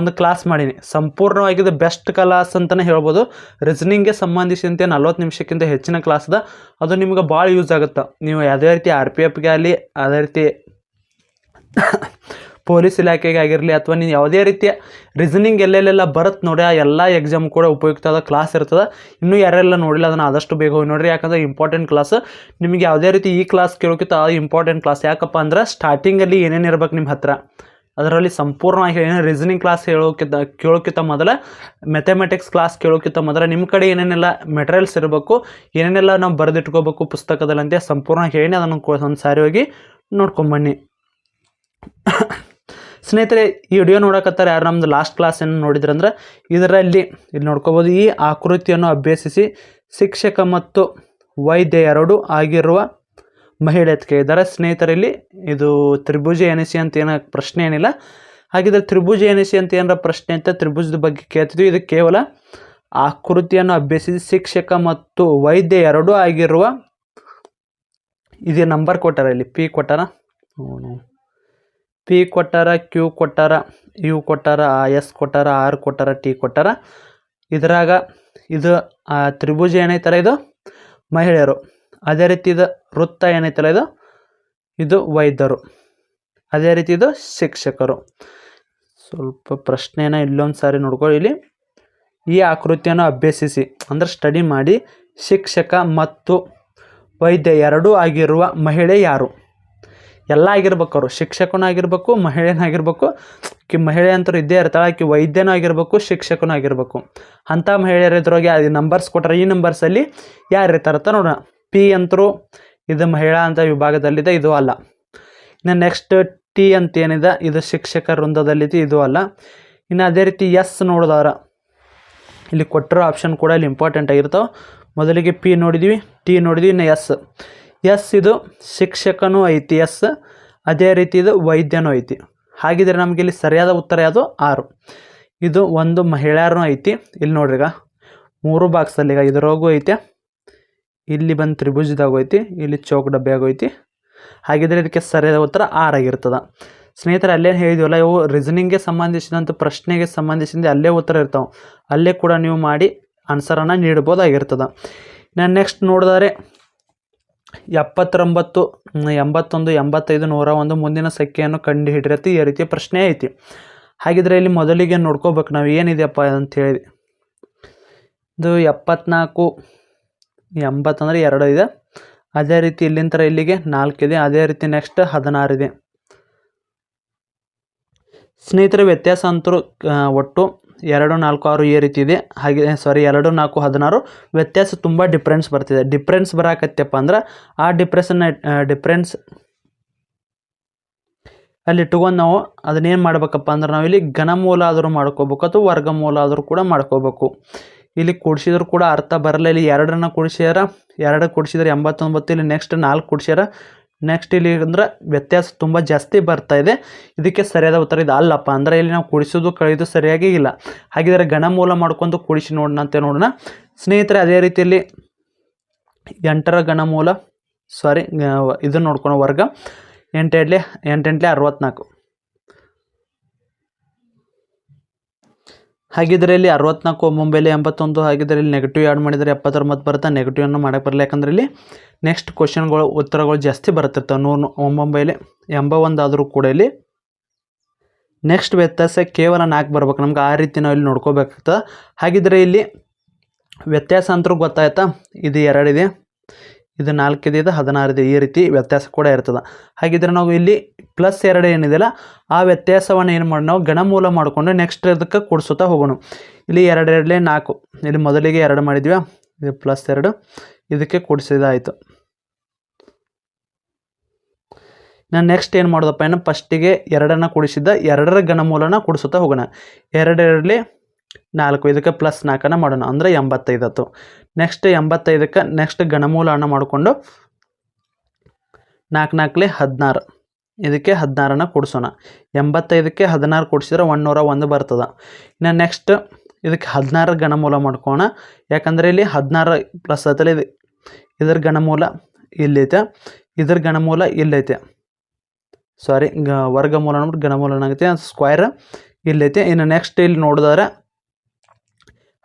ಒಂದು ಕ್ಲಾಸ್ ಮಾಡೀನಿ. ಸಂಪೂರ್ಣವಾಗಿ ಇದು ಬೆಸ್ಟ್ ಕ್ಲಾಸ್ ಅಂತಲೇ ಹೇಳ್ಬೋದು. ರೀಸನಿಂಗ್ಗೆ ಸಂಬಂಧಿಸಿದಂತೆ ನಲ್ವತ್ತು ನಿಮಿಷಕ್ಕಿಂತ ಹೆಚ್ಚಿನ ಕ್ಲಾಸ್ ಅದ. ಅದು ನಿಮ್ಗೆ ಭಾಳ ಯೂಸ್ ಆಗುತ್ತೆ. ನೀವು ಯಾವುದೇ ರೀತಿ ಆರ್ ಪಿ ಎಫ್ಗೆ ಆಗಲಿ, ಅದೇ ರೀತಿ ಪೊಲೀಸ್ ಇಲಾಖೆಗೆ ಆಗಿರಲಿ ಅಥವಾ ನೀನು ಯಾವುದೇ ರೀತಿಯ ರೀಸನಿಂಗ್ ಎಲ್ಲೆಲ್ಲೆಲ್ಲ ಬರುತ್ತೆ ನೋಡಿ, ಆ ಎಲ್ಲ ಎಕ್ಸಾಮ್ ಕೂಡ ಉಪಯುಕ್ತ ಆದ ಕ್ಲಾಸ್ ಇರ್ತದೆ. ಇನ್ನೂ ಯಾರೆಲ್ಲ ನೋಡಿಲ್ಲ ಅದನ್ನು ಆದಷ್ಟು ಬೇಗ ಹೋಗಿ ನೋಡಿರಿ. ಯಾಕಂದರೆ ಇಂಪಾರ್ಟೆಂಟ್ ಕ್ಲಾಸ್ ನಿಮಗೆ ಯಾವುದೇ ರೀತಿ ಈ ಕ್ಲಾಸ್ ಕೇಳೋಕ್ಕಿಂತ ಆ ಇಂಪಾರ್ಟೆಂಟ್ ಕ್ಲಾಸ್ ಯಾಕಪ್ಪ ಅಂದ್ರೆ ಸ್ಟಾರ್ಟಿಂಗಲ್ಲಿ ಏನೇನು ಇರ್ಬೇಕು ನಿಮ್ಮ ಹತ್ರ. ಅದರಲ್ಲಿ ಸಂಪೂರ್ಣವಾಗಿ ಏನು ರೀಸನಿಂಗ್ ಕ್ಲಾಸ್ ಹೇಳೋಕ್ಕಿಂತ, ಕೇಳೋಕ್ಕಿಂತ ಮೊದಲ ಮೆಥಮೆಟಿಕ್ಸ್ ಕ್ಲಾಸ್ ಕೇಳೋಕ್ಕಿಂತ ಮೊದಲ ನಿಮ್ಮ ಕಡೆ ಏನೇನೆಲ್ಲ ಮೆಟೀರಿಯಲ್ಸ್ ಇರಬೇಕು, ಏನೇನೆಲ್ಲ ನಾವು ಬರೆದಿಟ್ಕೋಬೇಕು ಪುಸ್ತಕದಲ್ಲಿ ಅಂತ ಸಂಪೂರ್ಣ ಹೇಳಿ ಅದನ್ನು ಒಂದು ಸಾರಿ ಹೋಗಿ ನೋಡ್ಕೊಂಬನ್ನಿ ಸ್ನೇಹಿತರೆ, ಈ ವಿಡಿಯೋ ನೋಡಕತ್ತಾರೆ ಯಾರು ನಮ್ಮದು ಲಾಸ್ಟ್ ಕ್ಲಾಸ್ ಏನು ನೋಡಿದ್ರಂದ್ರೆ, ಇದರಲ್ಲಿ ಇಲ್ಲಿ ನೋಡ್ಕೋಬೋದು, ಈ ಆಕೃತಿಯನ್ನು ಅಭ್ಯಸಿಸಿ ಶಿಕ್ಷಕ ಮತ್ತು ವೈದ್ಯ ಎರಡು ಆಗಿರುವ ಮಹಿಳೆ ಅಂತ ಕೇಳಿದ್ದಾರೆ ಸ್ನೇಹಿತರಲ್ಲಿ ಇದು ತ್ರಿಭುಜ ಎನಿಸಿ ಅಂತ ಏನೋ ಪ್ರಶ್ನೆ ಏನಿಲ್ಲ. ಹಾಗಿದ್ರೆ ತ್ರಿಭುಜ ಎನಿಸಿ ಅಂತ ಏನಾರ ಪ್ರಶ್ನೆ ಅಂತ ತ್ರಿಭುಜದ ಬಗ್ಗೆ ಕೇಳ್ತಿದ್ವಿ. ಇದು ಕೇವಲ ಆಕೃತಿಯನ್ನು ಅಭ್ಯಸಿಸಿ ಶಿಕ್ಷಕ ಮತ್ತು ವೈದ್ಯ ಎರಡೂ ಆಗಿರುವ, ಇದೇ ನಂಬರ್ ಕೊಟ್ಟಾರ, ಇಲ್ಲಿ ಪಿ ಕೊಟ್ಟಾರ. ಪಿ ಕೊಟ್ಟಾರ ಕ್ಯೂ ಕೊಟ್ಟಾರ ಯು ಕೊಟ್ಟಾರ ಎಸ್ ಕೊಟ್ಟಾರ ಆರ್ ಕೊಟ್ಟಾರ ಟಿ ಕೊಟ್ಟಾರ. ಇದ್ರಾಗ ಇದು, ಆ, ತ್ರಿಭುಜ ಏನೈತಲ್ಲ ಇದು? ಮಹಿಳೆಯರು. ಅದೇ ರೀತಿ ಇದು ವೃತ್ತ ಏನೈತಲ್ಲ ಇದು? ಇದು ವೈದ್ಯರು. ಅದೇ ರೀತಿ ಇದು ಶಿಕ್ಷಕರು. ಸ್ವಲ್ಪ ಪ್ರಶ್ನೆನ ಇಲ್ಲೊಂದು ಸಾರಿ ನೋಡ್ಕೊಳ್ಳಿ ಇಲ್ಲಿ. ಈ ಆಕೃತಿಯನ್ನು ಅಭ್ಯಸಿಸಿ. ಅಂದರೆ ಸ್ಟಡಿ ಮಾಡಿ ಶಿಕ್ಷಕ ಮತ್ತು ವೈದ್ಯ ಎರಡೂ ಆಗಿರುವ ಮಹಿಳೆ ಯಾರು? ಎಲ್ಲ ಆಗಿರ್ಬೇಕು ಅವರು. ಶಿಕ್ಷಕನೂ ಆಗಿರ್ಬೇಕು ಮಹಿಳೆನೂ ಆಗಿರ್ಬೇಕು. ಮಹಿಳೆ ಅಂತೂ ಇದ್ದೇ ಇರ್ತಾಳೆ ಆಕೆ ವೈದ್ಯನೂ ಆಗಿರ್ಬೇಕು, ಶಿಕ್ಷಕನೂ ಆಗಿರ್ಬೇಕು. ಅಂಥ ಮಹಿಳೆಯರ ಇದ್ರೊಳಗೆ ಅದು ನಂಬರ್ಸ್ ಕೊಟ್ಟರೆ ಈ ನಂಬರ್ಸಲ್ಲಿ ಯಾರು ಇರ್ತಾರೆ ಅಂತ ನೋಡೋಣ. ಪಿ ಅಂತರೂ ಇದು ಮಹಿಳಾ ಅಂತ ವಿಭಾಗದಲ್ಲಿದೆ, ಇದು ಅಲ್ಲ. ಇನ್ನು ನೆಕ್ಸ್ಟ್ ಟಿ ಅಂತ ಏನಿದೆ, ಇದು ಶಿಕ್ಷಕ ವೃಂದದಲ್ಲಿದೆ, ಇದು ಅಲ್ಲ. ಇನ್ನು ಅದೇ ರೀತಿ ಎಸ್ ನೋಡಿದವ್ರ. ಇಲ್ಲಿ ಕೊಟ್ಟಿರೋ ಆಪ್ಷನ್ ಕೂಡ ಇಲ್ಲಿ ಇಂಪಾರ್ಟೆಂಟ್ ಆಗಿರ್ತಾವೆ. ಮೊದಲಿಗೆ ಪಿ ನೋಡಿದ್ವಿ ಟಿ ನೋಡಿದ್ವಿ, ಇನ್ನು ಎಸ್ ಎಸ್ ಇದು ಶಿಕ್ಷಕನೂ ಐತಿ, ಎಸ್ ಅದೇ ರೀತಿ ಇದು ವೈದ್ಯನೂ ಐತಿ. ಹಾಗಿದ್ರೆ ನಮಗೆ ಇಲ್ಲಿ ಸರಿಯಾದ ಉತ್ತರ ಯಾವುದು? ಆರು. ಇದು ಒಂದು ಮಹಿಳೆಯರೂ ಐತಿ. ಇಲ್ಲಿ ನೋಡ್ರಿ ಈಗ. ಮೂರು ಬಾಕ್ಸಲ್ಲಿ ಈಗ ಇದರೊಳಗೂ ಐತೆ. ಇಲ್ಲಿ ಬಂದು ತ್ರಿಭುಜದಾಗ ಐತಿ. ಇಲ್ಲಿ ಚೌಕ್ ಡಬ್ಬ್ಯಾಗ ಐತಿ. ಹಾಗಿದ್ರೆ ಇದಕ್ಕೆ ಸರಿಯಾದ ಉತ್ತರ ಆರಾಗಿರ್ತದೆ ಸ್ನೇಹಿತರೆ, ಅಲ್ಲೇ ಹೇಳಿದ್ವಲ್ಲ, ಇವು ರೀಸನಿಂಗ್ಗೆ ಸಂಬಂಧಿಸಿದಂಥ ಪ್ರಶ್ನೆಗೆ ಸಂಬಂಧಿಸಿದ ಅಲ್ಲೇ ಉತ್ತರ ಇರ್ತಾವೆ. ಅಲ್ಲೇ ಕೂಡ ನೀವು ಮಾಡಿ ಆನ್ಸರನ್ನು ನೀಡ್ಬೋದಾಗಿರ್ತದೆ. ನಾನು ನೆಕ್ಸ್ಟ್ ನೋಡಿದರೆ ಎಪ್ಪತ್ತೊಂಬತ್ತು ಎಂಬತ್ತೊಂದು, ಎಂಬತ್ತೈದು, ನೂರ ಒಂದು ಮುಂದಿನ ಸಂಖ್ಯೆಯನ್ನು ಕಂಡು ಹಿಡಿರತಿ ಈ ರೀತಿಯ ಪ್ರಶ್ನೆ ಐತಿ. ಹಾಗಿದ್ರೆ ಇಲ್ಲಿ ಮೊದಲಿಗೆ ನೋಡ್ಕೋಬೇಕು ನಾವು. ಏನಿದೆಯಪ್ಪ ಅಂತೇಳಿ ಇದು ಎಪ್ಪತ್ನಾಲ್ಕು, ಎಂಬತ್ತಂದ್ರೆ ಎರಡು ಇದೆ. ಅದೇ ರೀತಿ ಇಲ್ಲಿಂದ ಇಲ್ಲಿಗೆ ನಾಲ್ಕಿದೆ ಅದೇ ರೀತಿ ನೆಕ್ಸ್ಟ್ ಹದಿನಾರಿದೆ ಸ್ನೇಹಿತರ, ವ್ಯತ್ಯಾಸ ಅಂತರೂ ಒಟ್ಟು ಎರಡು, ನಾಲ್ಕು, ಆರು ಈ ರೀತಿ ಇದೆ. ಹಾಗೆ ಸಾರಿ ಎರಡು, ನಾಲ್ಕು, ಹದಿನಾರು. ವ್ಯತ್ಯಾಸ ತುಂಬ ಡಿಫ್ರೆನ್ಸ್ ಬರ್ತಿದೆ. ಡಿಫ್ರೆನ್ಸ್ ಬರಾಕತ್ತಪ್ಪ ಅಂದ್ರೆ ಆ ಡಿಪ್ರೆಸನ್ನ ಡಿಫ್ರೆನ್ಸ್ ಅಲ್ಲಿ ಇಟ್ಕೊಂಡು ನಾವು ಅದನ್ನೇನು ಮಾಡ್ಬೇಕಪ್ಪ ಅಂದ್ರೆ ನಾವಿಲ್ಲಿ ಘನಮೂಲ ಆದರೂ ಮಾಡ್ಕೋಬೇಕು ಅಥವಾ ವರ್ಗಮೂಲ ಆದರೂ ಕೂಡ ಮಾಡ್ಕೋಬೇಕು. ಇಲ್ಲಿ ಕೂಡಿಸಿದ್ರು ಕೂಡ ಅರ್ಥ ಬರಲ್ಲ ಇಲ್ಲಿ ಎರಡನ್ನ ಕೂಡಿಸ್ಯಾರ, ಎರಡು ಕೂಡಿಸಿದ್ರೆ ಎಂಬತ್ತೊಂಬತ್ತು, ಇಲ್ಲಿ ನೆಕ್ಸ್ಟ್ ನಾಲ್ಕು ಕೂಡಿಸ್ಯಾರ ನೆಕ್ಸ್ಟ್ ಇಲ್ಲಿ ಅಂದ್ರೆ ವ್ಯತ್ಯಾಸ ತುಂಬ ಜಾಸ್ತಿ ಬರ್ತಾ ಇದೆ. ಇದಕ್ಕೆ ಸರಿಯಾದ ಉತ್ತರ ಇದು ಅಲ್ಲಪ್ಪ. ಅಂದರೆ ಇಲ್ಲಿ ನಾವು ಕೂಡಿಸೋದು, ಕಳೆಯೋದು ಸರಿಯಾಗಿ ಇಲ್ಲ. ಹಾಗಿದ್ರೆ ಗಣಮೂಲ ಮಾಡ್ಕೊಂಡು ಕೂಡಿಸಿ ನೋಡೋಣ ಅಂತ ನೋಡೋಣ. ಸ್ನೇಹಿತರೆ, ಅದೇ ರೀತಿಯಲ್ಲಿ ಎಂಟರ ಗಣಮೂಲ ಸಾರಿ ಇದನ್ನು ನೋಡ್ಕೊಳೋ ವರ್ಗ. ಎಂಟೆಡ್ಲೆ, ಎಂಟೆಂಟ್ಲೆ ಅರವತ್ನಾಲ್ಕು. ಹಾಗಿದ್ರೆ ಇಲ್ಲಿ ಅರವತ್ನಾಲ್ಕು ಮುಂಬೈಲಿ ಎಂಬತ್ತೊಂದು, ಹಾಗಿದ್ರೆ ಇಲ್ಲಿ ನೆಗೆಟಿವ್ ಆ್ಯಡ್ ಮಾಡಿದರೆ ಎಪ್ಪತ್ತೊಂಬತ್ತು ಬರುತ್ತೆ. ನೆಗೆಟಿವನ್ನು ಮಾಡೋಕ್ಕೆ ಬರಲ್ಲ. ಯಾಕಂದ್ರೆ ಇಲ್ಲಿ ನೆಕ್ಸ್ಟ್ ಕ್ವಶನ್ಗಳು ಉತ್ತರಗಳು ಜಾಸ್ತಿ ಬರುತ್ತಿರ್ತವೆ ನೂರು ಒಂಬೊಂಬೈಲಿ ಎಂಬ ಒಂದಾದರೂ ಕೂಡ ಇಲ್ಲಿ. ನೆಕ್ಸ್ಟ್ ವ್ಯತ್ಯಾಸ ಕೇವಲ ನಾಲ್ಕು ಬರ್ಬೇಕು. ನಮ್ಗೆ ಆ ರೀತಿ ನಾವು ಇಲ್ಲಿ ನೋಡ್ಕೋಬೇಕಾಗ್ತದೆ. ಹಾಗಿದ್ರೆ ಇಲ್ಲಿ ವ್ಯತ್ಯಾಸ ಅಂತರೂ ಗೊತ್ತಾಯ್ತಾ? ಇದು ಎರಡಿದೆ ಇದು. ನಾಲ್ಕಿದೆ ಇದು ಹದಿನಾರಿದೆ ಈ ರೀತಿ ವ್ಯತ್ಯಾಸ ಕೂಡ ಇರ್ತದೆ. ಹಾಗಿದ್ರೆ ನಾವು ಇಲ್ಲಿ ಪ್ಲಸ್ ಎರಡು ಏನಿದೆಯಲ್ಲ, ಆ ವ್ಯತ್ಯಾಸವನ್ನು ಏನು ಮಾಡಿ ನಾವು ಗಣಮೂಲ ಮಾಡಿಕೊಂಡು ನೆಕ್ಸ್ಟ್ ಇದಕ್ಕೆ ಕೂಡಿಸುತ್ತಾ ಹೋಗೋಣ. ಇಲ್ಲಿ ಎರಡೆರಡಲೇ ನಾಲ್ಕು. ಇಲ್ಲಿ ಮೊದಲಿಗೆ ಎರಡು ಮಾಡಿದ್ವಿ. ಇದು ಪ್ಲಸ್ ಎರಡು. ಇದಕ್ಕೆ ಕೂಡಿಸಿದಾಯಿತು. ನಾನು ನೆಕ್ಸ್ಟ್ ಏನು ಮಾಡೋದಪ್ಪ ಏನು ಫಸ್ಟಿಗೆ ಎರಡನ್ನು ಕೂಡಿಸಿದ್ದ ಎರಡರ ಘನಮೂಲನ ಕೂಡಿಸುತ್ತಾ ಹೋಗೋಣ. ಎರಡೆರಡಲಿ ನಾಲ್ಕು, ಇದಕ್ಕೆ ಪ್ಲಸ್ ನಾಲ್ಕನ್ನು ಮಾಡೋಣ, ಅಂದರೆ ಎಂಬತ್ತೈದು ಆಯ್ತು ನೆಕ್ಸ್ಟ್ ಎಂಬತ್ತೈದಕ್ಕೆ ನೆಕ್ಸ್ಟ್ ಘನಮೂಲನ ಮಾಡಿಕೊಂಡು ನಾಲ್ಕು ನಾಲ್ಕಲಿ ಹದಿನಾರು. ಇದಕ್ಕೆ ಹದಿನಾರನ್ನು ಕೂಡಿಸೋಣ. ಎಂಬತ್ತೈದಕ್ಕೆ ಹದಿನಾರು ಕೂಡಿಸಿದ್ರೆ ಒನ್ನೂರ ಒಂದು ಬರ್ತದೆ. ಇನ್ನು ನೆಕ್ಸ್ಟ್ ಇದಕ್ಕೆ ಹದಿನಾರು ಘನಮೂಲ ಮಾಡ್ಕೋಣ. ಯಾಕಂದರೆ ಇಲ್ಲಿ ಹದಿನಾರು ಪ್ಲಸ್ ಐತಲ್ಲ ಇದು. ಇದ್ರ ಘನಮೂಲ ಇಲ್ಲೈತೆ. ಇದ್ರ ಘನಮೂಲ ಇಲ್ಲೈತೆ. ಸಾರಿ ಗ ವರ್ಗಮೂಲ ಅಂದ್ಬಿಟ್ಟು ಘನಮೂಲ ಏನಾಗುತ್ತೆ ಸ್ಕ್ವೈರ್ ಇಲ್ಲೈತೆ. ಇನ್ನು ನೆಕ್ಸ್ಟ್ ಇಲ್ಲಿ ನೋಡಿದ್ರೆ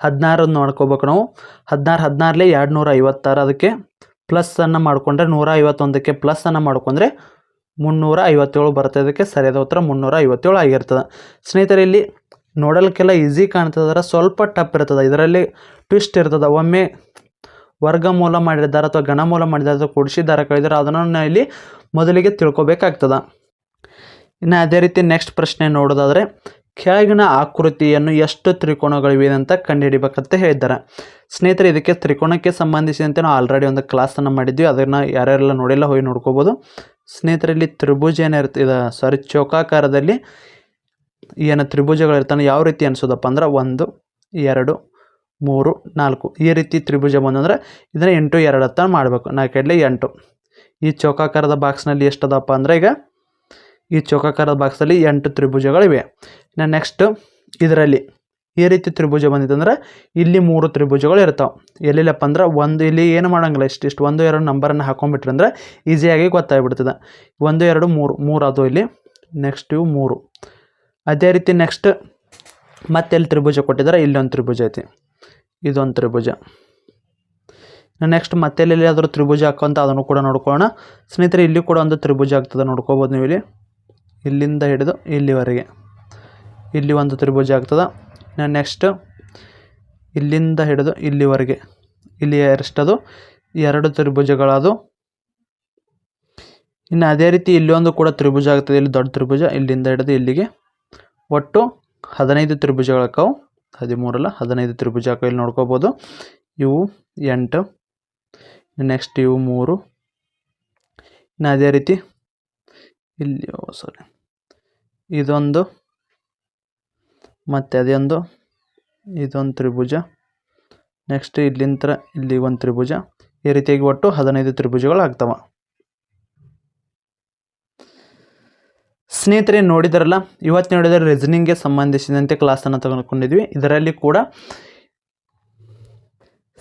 ಹದಿನಾರು ನೋಡ್ಕೋಬೇಕು ನಾವು. ಹದಿನಾರು, ಹದಿನಾರಲೆ ಎರಡು ನೂರ ಐವತ್ತಾರು ಅದಕ್ಕೆ ಪ್ಲಸ್ಸನ್ನು ಮಾಡಿಕೊಂಡ್ರೆ ನೂರ ಐವತ್ತೊಂದಕ್ಕೆ ಪ್ಲಸ್ಸನ್ನು ಮಾಡ್ಕೊಂಡ್ರೆ ಮುನ್ನೂರ ಐವತ್ತೇಳು ಬರ್ತದೆ ಅದಕ್ಕೆ ಸರಿಯಾದ ಉತ್ತರ ಮುನ್ನೂರ ಐವತ್ತೇಳು ಆಗಿರ್ತದೆ. ಸ್ನೇಹಿತರೆ, ಇಲ್ಲಿ ನೋಡಲಿಕ್ಕೆಲ್ಲ ಈಸಿ ಕಾಣ್ತದ್ರೆ ಸ್ವಲ್ಪ ಟಪ್ ಇರ್ತದೆ. ಇದರಲ್ಲಿ ಟ್ವಿಸ್ಟ್ ಇರ್ತದೆ. ಒಮ್ಮೆ ವರ್ಗಮೂಲ ಮಾಡಿದ್ದಾರೆ ಅಥವಾ ಘನಮೂಲ ಮಾಡಿದ್ದಾರೆ ಅಥವಾ ಕೂಡಿಸಿದ್ದಾರೆ ಕಳಿದಾರೆ ಅದನ್ನು ಇಲ್ಲಿ ಮೊದಲಿಗೆ ತಿಳ್ಕೊಬೇಕಾಗ್ತದೆ. ಇನ್ನು ಅದೇ ರೀತಿ ನೆಕ್ಸ್ಟ್ ಪ್ರಶ್ನೆ ನೋಡೋದಾದರೆ, ಕೆಳಗಿನ ಆಕೃತಿಯನ್ನು ಎಷ್ಟು ತ್ರಿಕೋಣಗಳಿವೆ ಅಂತ ಕಂಡುಹಿಡಿಬೇಕಂತ ಹೇಳಿದ್ದಾರೆ. ಸ್ನೇಹಿತರೆ, ಇದಕ್ಕೆ ತ್ರಿಕೋಣಕ್ಕೆ ಸಂಬಂಧಿಸಿದಂತೆ ನಾವು ಆಲ್ರೆಡಿ ಒಂದು ಕ್ಲಾಸನ್ನು ಮಾಡಿದ್ವಿ. ಅದನ್ನು ಯಾರ್ಯಾರೆಲ್ಲ ನೋಡಿಲ್ಲ, ಹೋಗಿ ನೋಡ್ಕೋಬೋದು. ಸ್ನೇಹಿತರೆ, ಇಲ್ಲಿ ತ್ರಿಭುಜ ಏನಿರ್ತದೆ ಸಾರಿ ಚೌಕಾಕಾರದಲ್ಲಿ ಏನು ತ್ರಿಭುಜಗಳಿರ್ತಾನೆ ಯಾವ ರೀತಿ ಅನಿಸೋದಪ್ಪ ಅಂದ್ರೆ, ಒಂದು, ಎರಡು, ಮೂರು, ನಾಲ್ಕು, ಈ ರೀತಿ ತ್ರಿಭುಜ ಬಂದಂದ್ರೆ, ಇದನ್ನು ಎಂಟು, ಎರಡು ಹತ್ತ ಮಾಡಬೇಕು. ನಾಲ್ಕೆಡ್ಲೆ ಎಂಟು ಈ ಚೌಕಾಕಾರದ ಬಾಕ್ಸ್ನಲ್ಲಿ ಎಷ್ಟದಪ್ಪ ಅಂದರೆ, ಈಗ ಈ ಚೌಕಾಕಾರದ ಬಾಕ್ಸಲ್ಲಿ ಎಂಟು ತ್ರಿಭುಜಗಳಿವೆ. ಇನ್ನು ನೆಕ್ಸ್ಟ್ ಇದರಲ್ಲಿ ಈ ರೀತಿ ತ್ರಿಭುಜ ಬಂದಿತ್ತಂದ್ರೆ ಇಲ್ಲಿ ಮೂರು ತ್ರಿಭುಜಗಳು ಇರ್ತಾವೆ. ಎಲ್ಲಿಲ್ಲಪ್ಪ ಅಂದ್ರೆ ಒಂದು ಇಲ್ಲಿ ಏನು ಮಾಡಂಗಿಲ್ಲ, ಇಷ್ಟು ಒಂದು ಎರಡು ನಂಬರನ್ನು ಹಾಕೊಂಡ್ಬಿಟ್ರೆ ಅಂದರೆ ಈಸಿಯಾಗಿ ಗೊತ್ತಾಗ್ಬಿಡ್ತದೆ. ಒಂದು, ಎರಡು, ಮೂರು ಮೂರು ಅದು ಇಲ್ಲಿ. ನೆಕ್ಸ್ಟ್ ಇವು ಮೂರು. ಅದೇ ರೀತಿ ನೆಕ್ಸ್ಟ್ ಮತ್ತೆ ಎಲ್ಲಿ ತ್ರಿಭುಜ ಕೊಟ್ಟಿದ್ದಾರೆ? ಇಲ್ಲೊಂದು ತ್ರಿಭುಜ ಐತಿ. ಇದೊಂದು ತ್ರಿಭುಜ. ನೆಕ್ಸ್ಟ್ ಮತ್ತೆ ಆದರೂ ತ್ರಿಭುಜ ಹಾಕೋಂತ ಅದನ್ನು ಕೂಡ ನೋಡ್ಕೊಳ್ಳೋಣ. ಸ್ನೇಹಿತರೆ, ಇಲ್ಲಿ ಕೂಡ ಒಂದು ತ್ರಿಭುಜ ಆಗ್ತದೆ ನೋಡ್ಕೋಬೋದು ನೀವು ಇಲ್ಲಿ. ಇಲ್ಲಿಂದ ಹಿಡಿದು ಇಲ್ಲಿವರೆಗೆ. ಇಲ್ಲಿ ಒಂದು ತ್ರಿಭುಜ ಆಗ್ತದೆ. ನೆಕ್ಸ್ಟ್ ಇಲ್ಲಿಂದ ಹಿಡಿದು ಇಲ್ಲಿವರೆಗೆ. ಇಲ್ಲಿ ಎಷ್ಟದು ಎರಡು ತ್ರಿಭುಜಗಳದು ಇನ್ನು ಅದೇ ರೀತಿ ಇಲ್ಲೊಂದು ಕೂಡ ತ್ರಿಭುಜ ಆಗ್ತದೆ. ಇಲ್ಲಿ ದೊಡ್ಡ ತ್ರಿಭುಜ, ಇಲ್ಲಿಂದ ಹಿಡಿದು ಇಲ್ಲಿಗೆ. ಒಟ್ಟು ಹದಿನೈದು ತ್ರಿಭುಜಗಳಕ್ಕವು ಹದಿಮೂರಲ್ಲ, ಹದಿನೈದು ತ್ರಿಭುಜ ಹಾಕೋ ಇಲ್ಲಿ ನೋಡ್ಕೋಬೋದು. ಇವು ಎಂಟು. ನೆಕ್ಸ್ಟ್ ಇವು ಮೂರು. ಇನ್ನು ಅದೇ ರೀತಿ ಇಲ್ಲಿ ಸಾರಿ ಇದೊಂದು, ಮತ್ತು ಅದೊಂದು, ಇದೊಂದು ತ್ರಿಭುಜ. ನೆಕ್ಸ್ಟ್ ಇಲ್ಲಿಂದ ಇಲ್ಲಿ ಒಂದು ತ್ರಿಭುಜ. ಈ ರೀತಿಯಾಗಿ ಒಟ್ಟು ಹದಿನೈದು ತ್ರಿಭುಜಗಳು ಆಗ್ತವೆ. ಸ್ನೇಹಿತರೆ, ನೋಡಿದ್ರಲ್ಲ, ಇವತ್ತು ನೋಡಿದರೆ ರೀಸನಿಂಗ್ಗೆ ಸಂಬಂಧಿಸಿದಂತೆ ಕ್ಲಾಸನ್ನು ತೆಗೆದುಕೊಂಡಿದ್ವಿ. ಇದರಲ್ಲಿ ಕೂಡ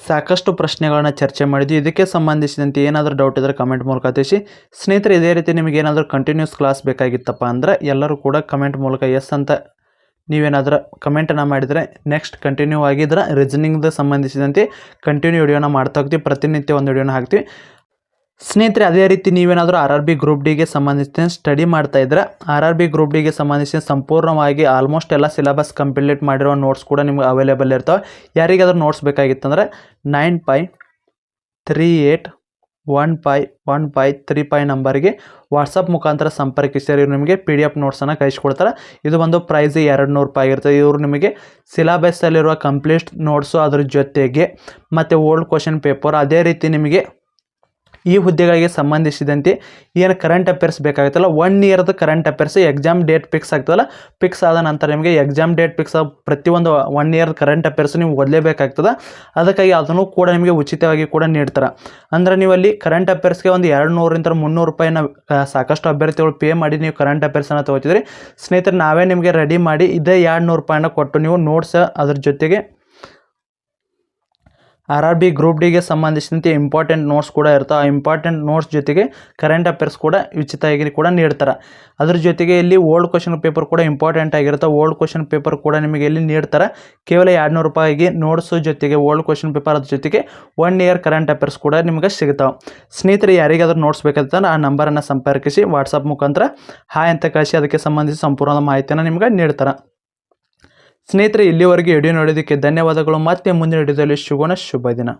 ಸಾಕಷ್ಟು ಪ್ರಶ್ನೆಗಳನ್ನು ಚರ್ಚೆ ಮಾಡಿದ್ವಿ. ಇದಕ್ಕೆ ಸಂಬಂಧಿಸಿದಂತೆ ಏನಾದರೂ ಡೌಟ್ ಇದ್ದರೆ ಕಮೆಂಟ್ ಮೂಲಕ ತಿಳಿಸಿ. ಸ್ನೇಹಿತರೆ, ಇದೇ ರೀತಿ ನಿಮಗೆ ಏನಾದರೂ ಕಂಟಿನ್ಯೂಸ್ ಕ್ಲಾಸ್ ಬೇಕಾಗಿತ್ತಪ್ಪ ಅಂದರೆ ಎಲ್ಲರೂ ಕೂಡ ಕಮೆಂಟ್ ಮೂಲಕ ಎಸ್ ಅಂತ ನೀವೇನಾದರೂ ಕಮೆಂಟನ್ನು ಮಾಡಿದರೆ ನೆಕ್ಸ್ಟ್ ಕಂಟಿನ್ಯೂ ಆಗಿದ್ರೆ ರೀಸನಿಂಗ್ದ ಸಂಬಂಧಿಸಿದಂತೆ ಕಂಟಿನ್ಯೂ ವಿಡಿಯೋನ ಮಾಡ್ತಾ ಹೋಗ್ತೀವಿ. ಪ್ರತಿನಿತ್ಯ ಒಂದು ವಿಡಿಯೋನ ಹಾಕ್ತೀವಿ. ಸ್ನೇಹಿತರೆ, ಅದೇ ರೀತಿ ನೀವೇನಾದರೂ ಆರ್ ಆರ್ ಬಿ ಗ್ರೂಪ್ ಡಿಗೆ ಸಂಬಂಧಿಸಿದ ಸ್ಟಡಿ ಮಾಡ್ತಾ ಇದ್ದರೆ ಆರ್ ಆರ್ ಬಿ ಗ್ರೂಪ್ ಡಿಗೆ ಸಂಬಂಧಿಸಿದ ಸಂಪೂರ್ಣವಾಗಿ ಆಲ್ಮೋಸ್ಟ್ ಎಲ್ಲ ಸಿಲೆಬಸ್ ಕಂಪ್ಲೀಟ್ ಮಾಡಿರೋ ನೋಟ್ಸ್ ಕೂಡ ನಿಮ್ಗೆ ಅವೈಲೇಬಲ್ ಇರ್ತವೆ. ಯಾರಿಗಾದ್ರೂ notes ಬೇಕಾಗಿತ್ತಂದರೆ nine five three eight one five one five three five ನಂಬರ್ಗೆ ವಾಟ್ಸಪ್ ಮುಖಾಂತರ ಸಂಪರ್ಕಿಸಿದ್ರೆ ಇವ್ರು ನಿಮಗೆ ಪಿ ಡಿ ಎಫ್ ನೋಟ್ಸನ್ನು ಕಳಿಸ್ಕೊಡ್ತಾರೆ. ಇದು ಒಂದು ಪ್ರೈಸ್ ಎರಡು ನೂರು ರೂಪಾಯಿ ಆಗಿರ್ತದೆ ಇವರು ನಿಮಗೆ ಸಿಲೆಬಸ್ಸಲ್ಲಿರುವ ಕಂಪ್ಲೀಟ್ ನೋಟ್ಸು ಅದ್ರ ಜೊತೆಗೆ ಮತ್ತು ಓಲ್ಡ್ ಕ್ವಶನ್ ಪೇಪರ್ ಅದೇ ರೀತಿ ನಿಮಗೆ ಈ ಹುದ್ದೆಗಳಿಗೆ ಸಂಬಂಧಿಸಿದಂತೆ ಏನು ಕರೆಂಟ್ ಅಫೇರ್ಸ್ ಬೇಕಾಗುತ್ತಲ್ಲ? One ಇಯರ್ದು current affairs exam date fix ಆಗ್ತದಲ್ಲ? ಫಿಕ್ಸ್ ಆದ ನಂತರ ನಿಮಗೆ ಎಕ್ಸಾಮ್ ಡೇಟ್ ಫಿಕ್ಸ್ ಪ್ರತಿಯೊಂದು ಒನ್ ಇಯರ್ ಕರೆಂಟ್ ಅಫೇರ್ಸ್ ನೀವು ಓದಲೇಬೇಕಾಗ್ತದೆ. ಅದಕ್ಕಾಗಿ ಅದನ್ನು ಕೂಡ ನಿಮಗೆ ಉಚಿತವಾಗಿ ಕೂಡ ನೀಡ್ತಾರೆ. ಅಂದರೆ ನೀವು ಅಲ್ಲಿ ಕರೆಂಟ್ ಅಫೇರ್ಸ್ಗೆ ಒಂದು ಎರಡು ನೂರಿಂದ ಮುನ್ನೂರು ರೂಪಾಯಿನ ಸಾಕಷ್ಟು ಅಭ್ಯರ್ಥಿಗಳು ಪೇ ಮಾಡಿ ನೀವು ಕರೆಂಟ್ ಅಫೇರ್ಸನ್ನು ತಗೋತಿದ್ರಿ. ಸ್ನೇಹಿತರೆ, ನಾವೇ ನಿಮಗೆ ರೆಡಿ ಮಾಡಿ ಇದೇ ಎರಡು ನೂರು ರೂಪಾಯಿನ ಕೊಟ್ಟು ನೀವು ನೋಟ್ಸ್ ಅದ್ರ ಜೊತೆಗೆ ಆರ್ ಆರ್ ಬಿ ಗ್ರೂಪ್ ಡಿಗೆ ಸಂಬಂಧಿಸಿದಂತೆ ಇಂಪಾರ್ಟೆಂಟ್ ನೋಟ್ಸ್ ಕೂಡ ಇರ್ತವೆ ಆ ಇಂಪಾರ್ಟೆಂಟ್ ನೋಟ್ಸ್ ಜೊತೆಗೆ ಕರೆಂಟ್ ಅಫೇರ್ಸ್ ಕೂಡ ಉಚಿತವಾಗಿ ಕೂಡ ನೀಡ್ತಾರೆ. ಅದ್ರ ಜೊತೆಗೆ ಇಲ್ಲಿ ಓಲ್ಡ್ ಕ್ವಶನ್ ಪೇಪರ್ ಕೂಡ ಇಂಪಾರ್ಟೆಂಟ್ ಆಗಿರುತ್ತೆ. ಓಲ್ಡ್ ಕ್ವಶನ್ ಪೇಪರ್ ಕೂಡ ನಿಮಗೆ ಇಲ್ಲಿ ನೀಡ್ತಾರೆ. ಕೇವಲ ಎರಡು ನೂರು ರೂಪಾಯಿಗೆ ನೋಟ್ಸ್ ಜೊತೆಗೆ ಓಲ್ಡ್ ಕ್ವಶನ್ ಪೇಪರ್ ಅದ್ರ ಜೊತೆಗೆ ಒನ್ ಇಯರ್ ಕರೆಂಟ್ ಅಫೇರ್ಸ್ ಕೂಡ ನಿಮಗೆ ಸಿಗ್ತಾವೆ ಸ್ನೇಹಿತರೆ, ಯಾರಿಗಾದ್ರೂ ನೋಟ್ಸ್ ಬೇಕಂತ ಆ ನಂಬರನ್ನು ಸಂಪರ್ಕಿಸಿ ವಾಟ್ಸಪ್ ಮುಖಾಂತರ. ಹಾಯ್ ಅಂತ ಕಳಿಸಿ, ಅದಕ್ಕೆ ಸಂಬಂಧಿಸಿ ಸಂಪೂರ್ಣ ಮಾಹಿತಿಯನ್ನು ನಿಮ್ಗೆ ನೀಡ್ತಾರೆ. ಸ್ನೇಹಿತರೆ ಇಲ್ಲಿವರೆಗೆ ವಿಡಿಯೋ ನೋಡೋದಕ್ಕೆ ಧನ್ಯವಾದಗಳು. ಮತ್ತೆ ಮುಂದಿನ ವಿಡಿಯೋದಲ್ಲಿ ಶುಭನ ಶುಭ ದಿನ.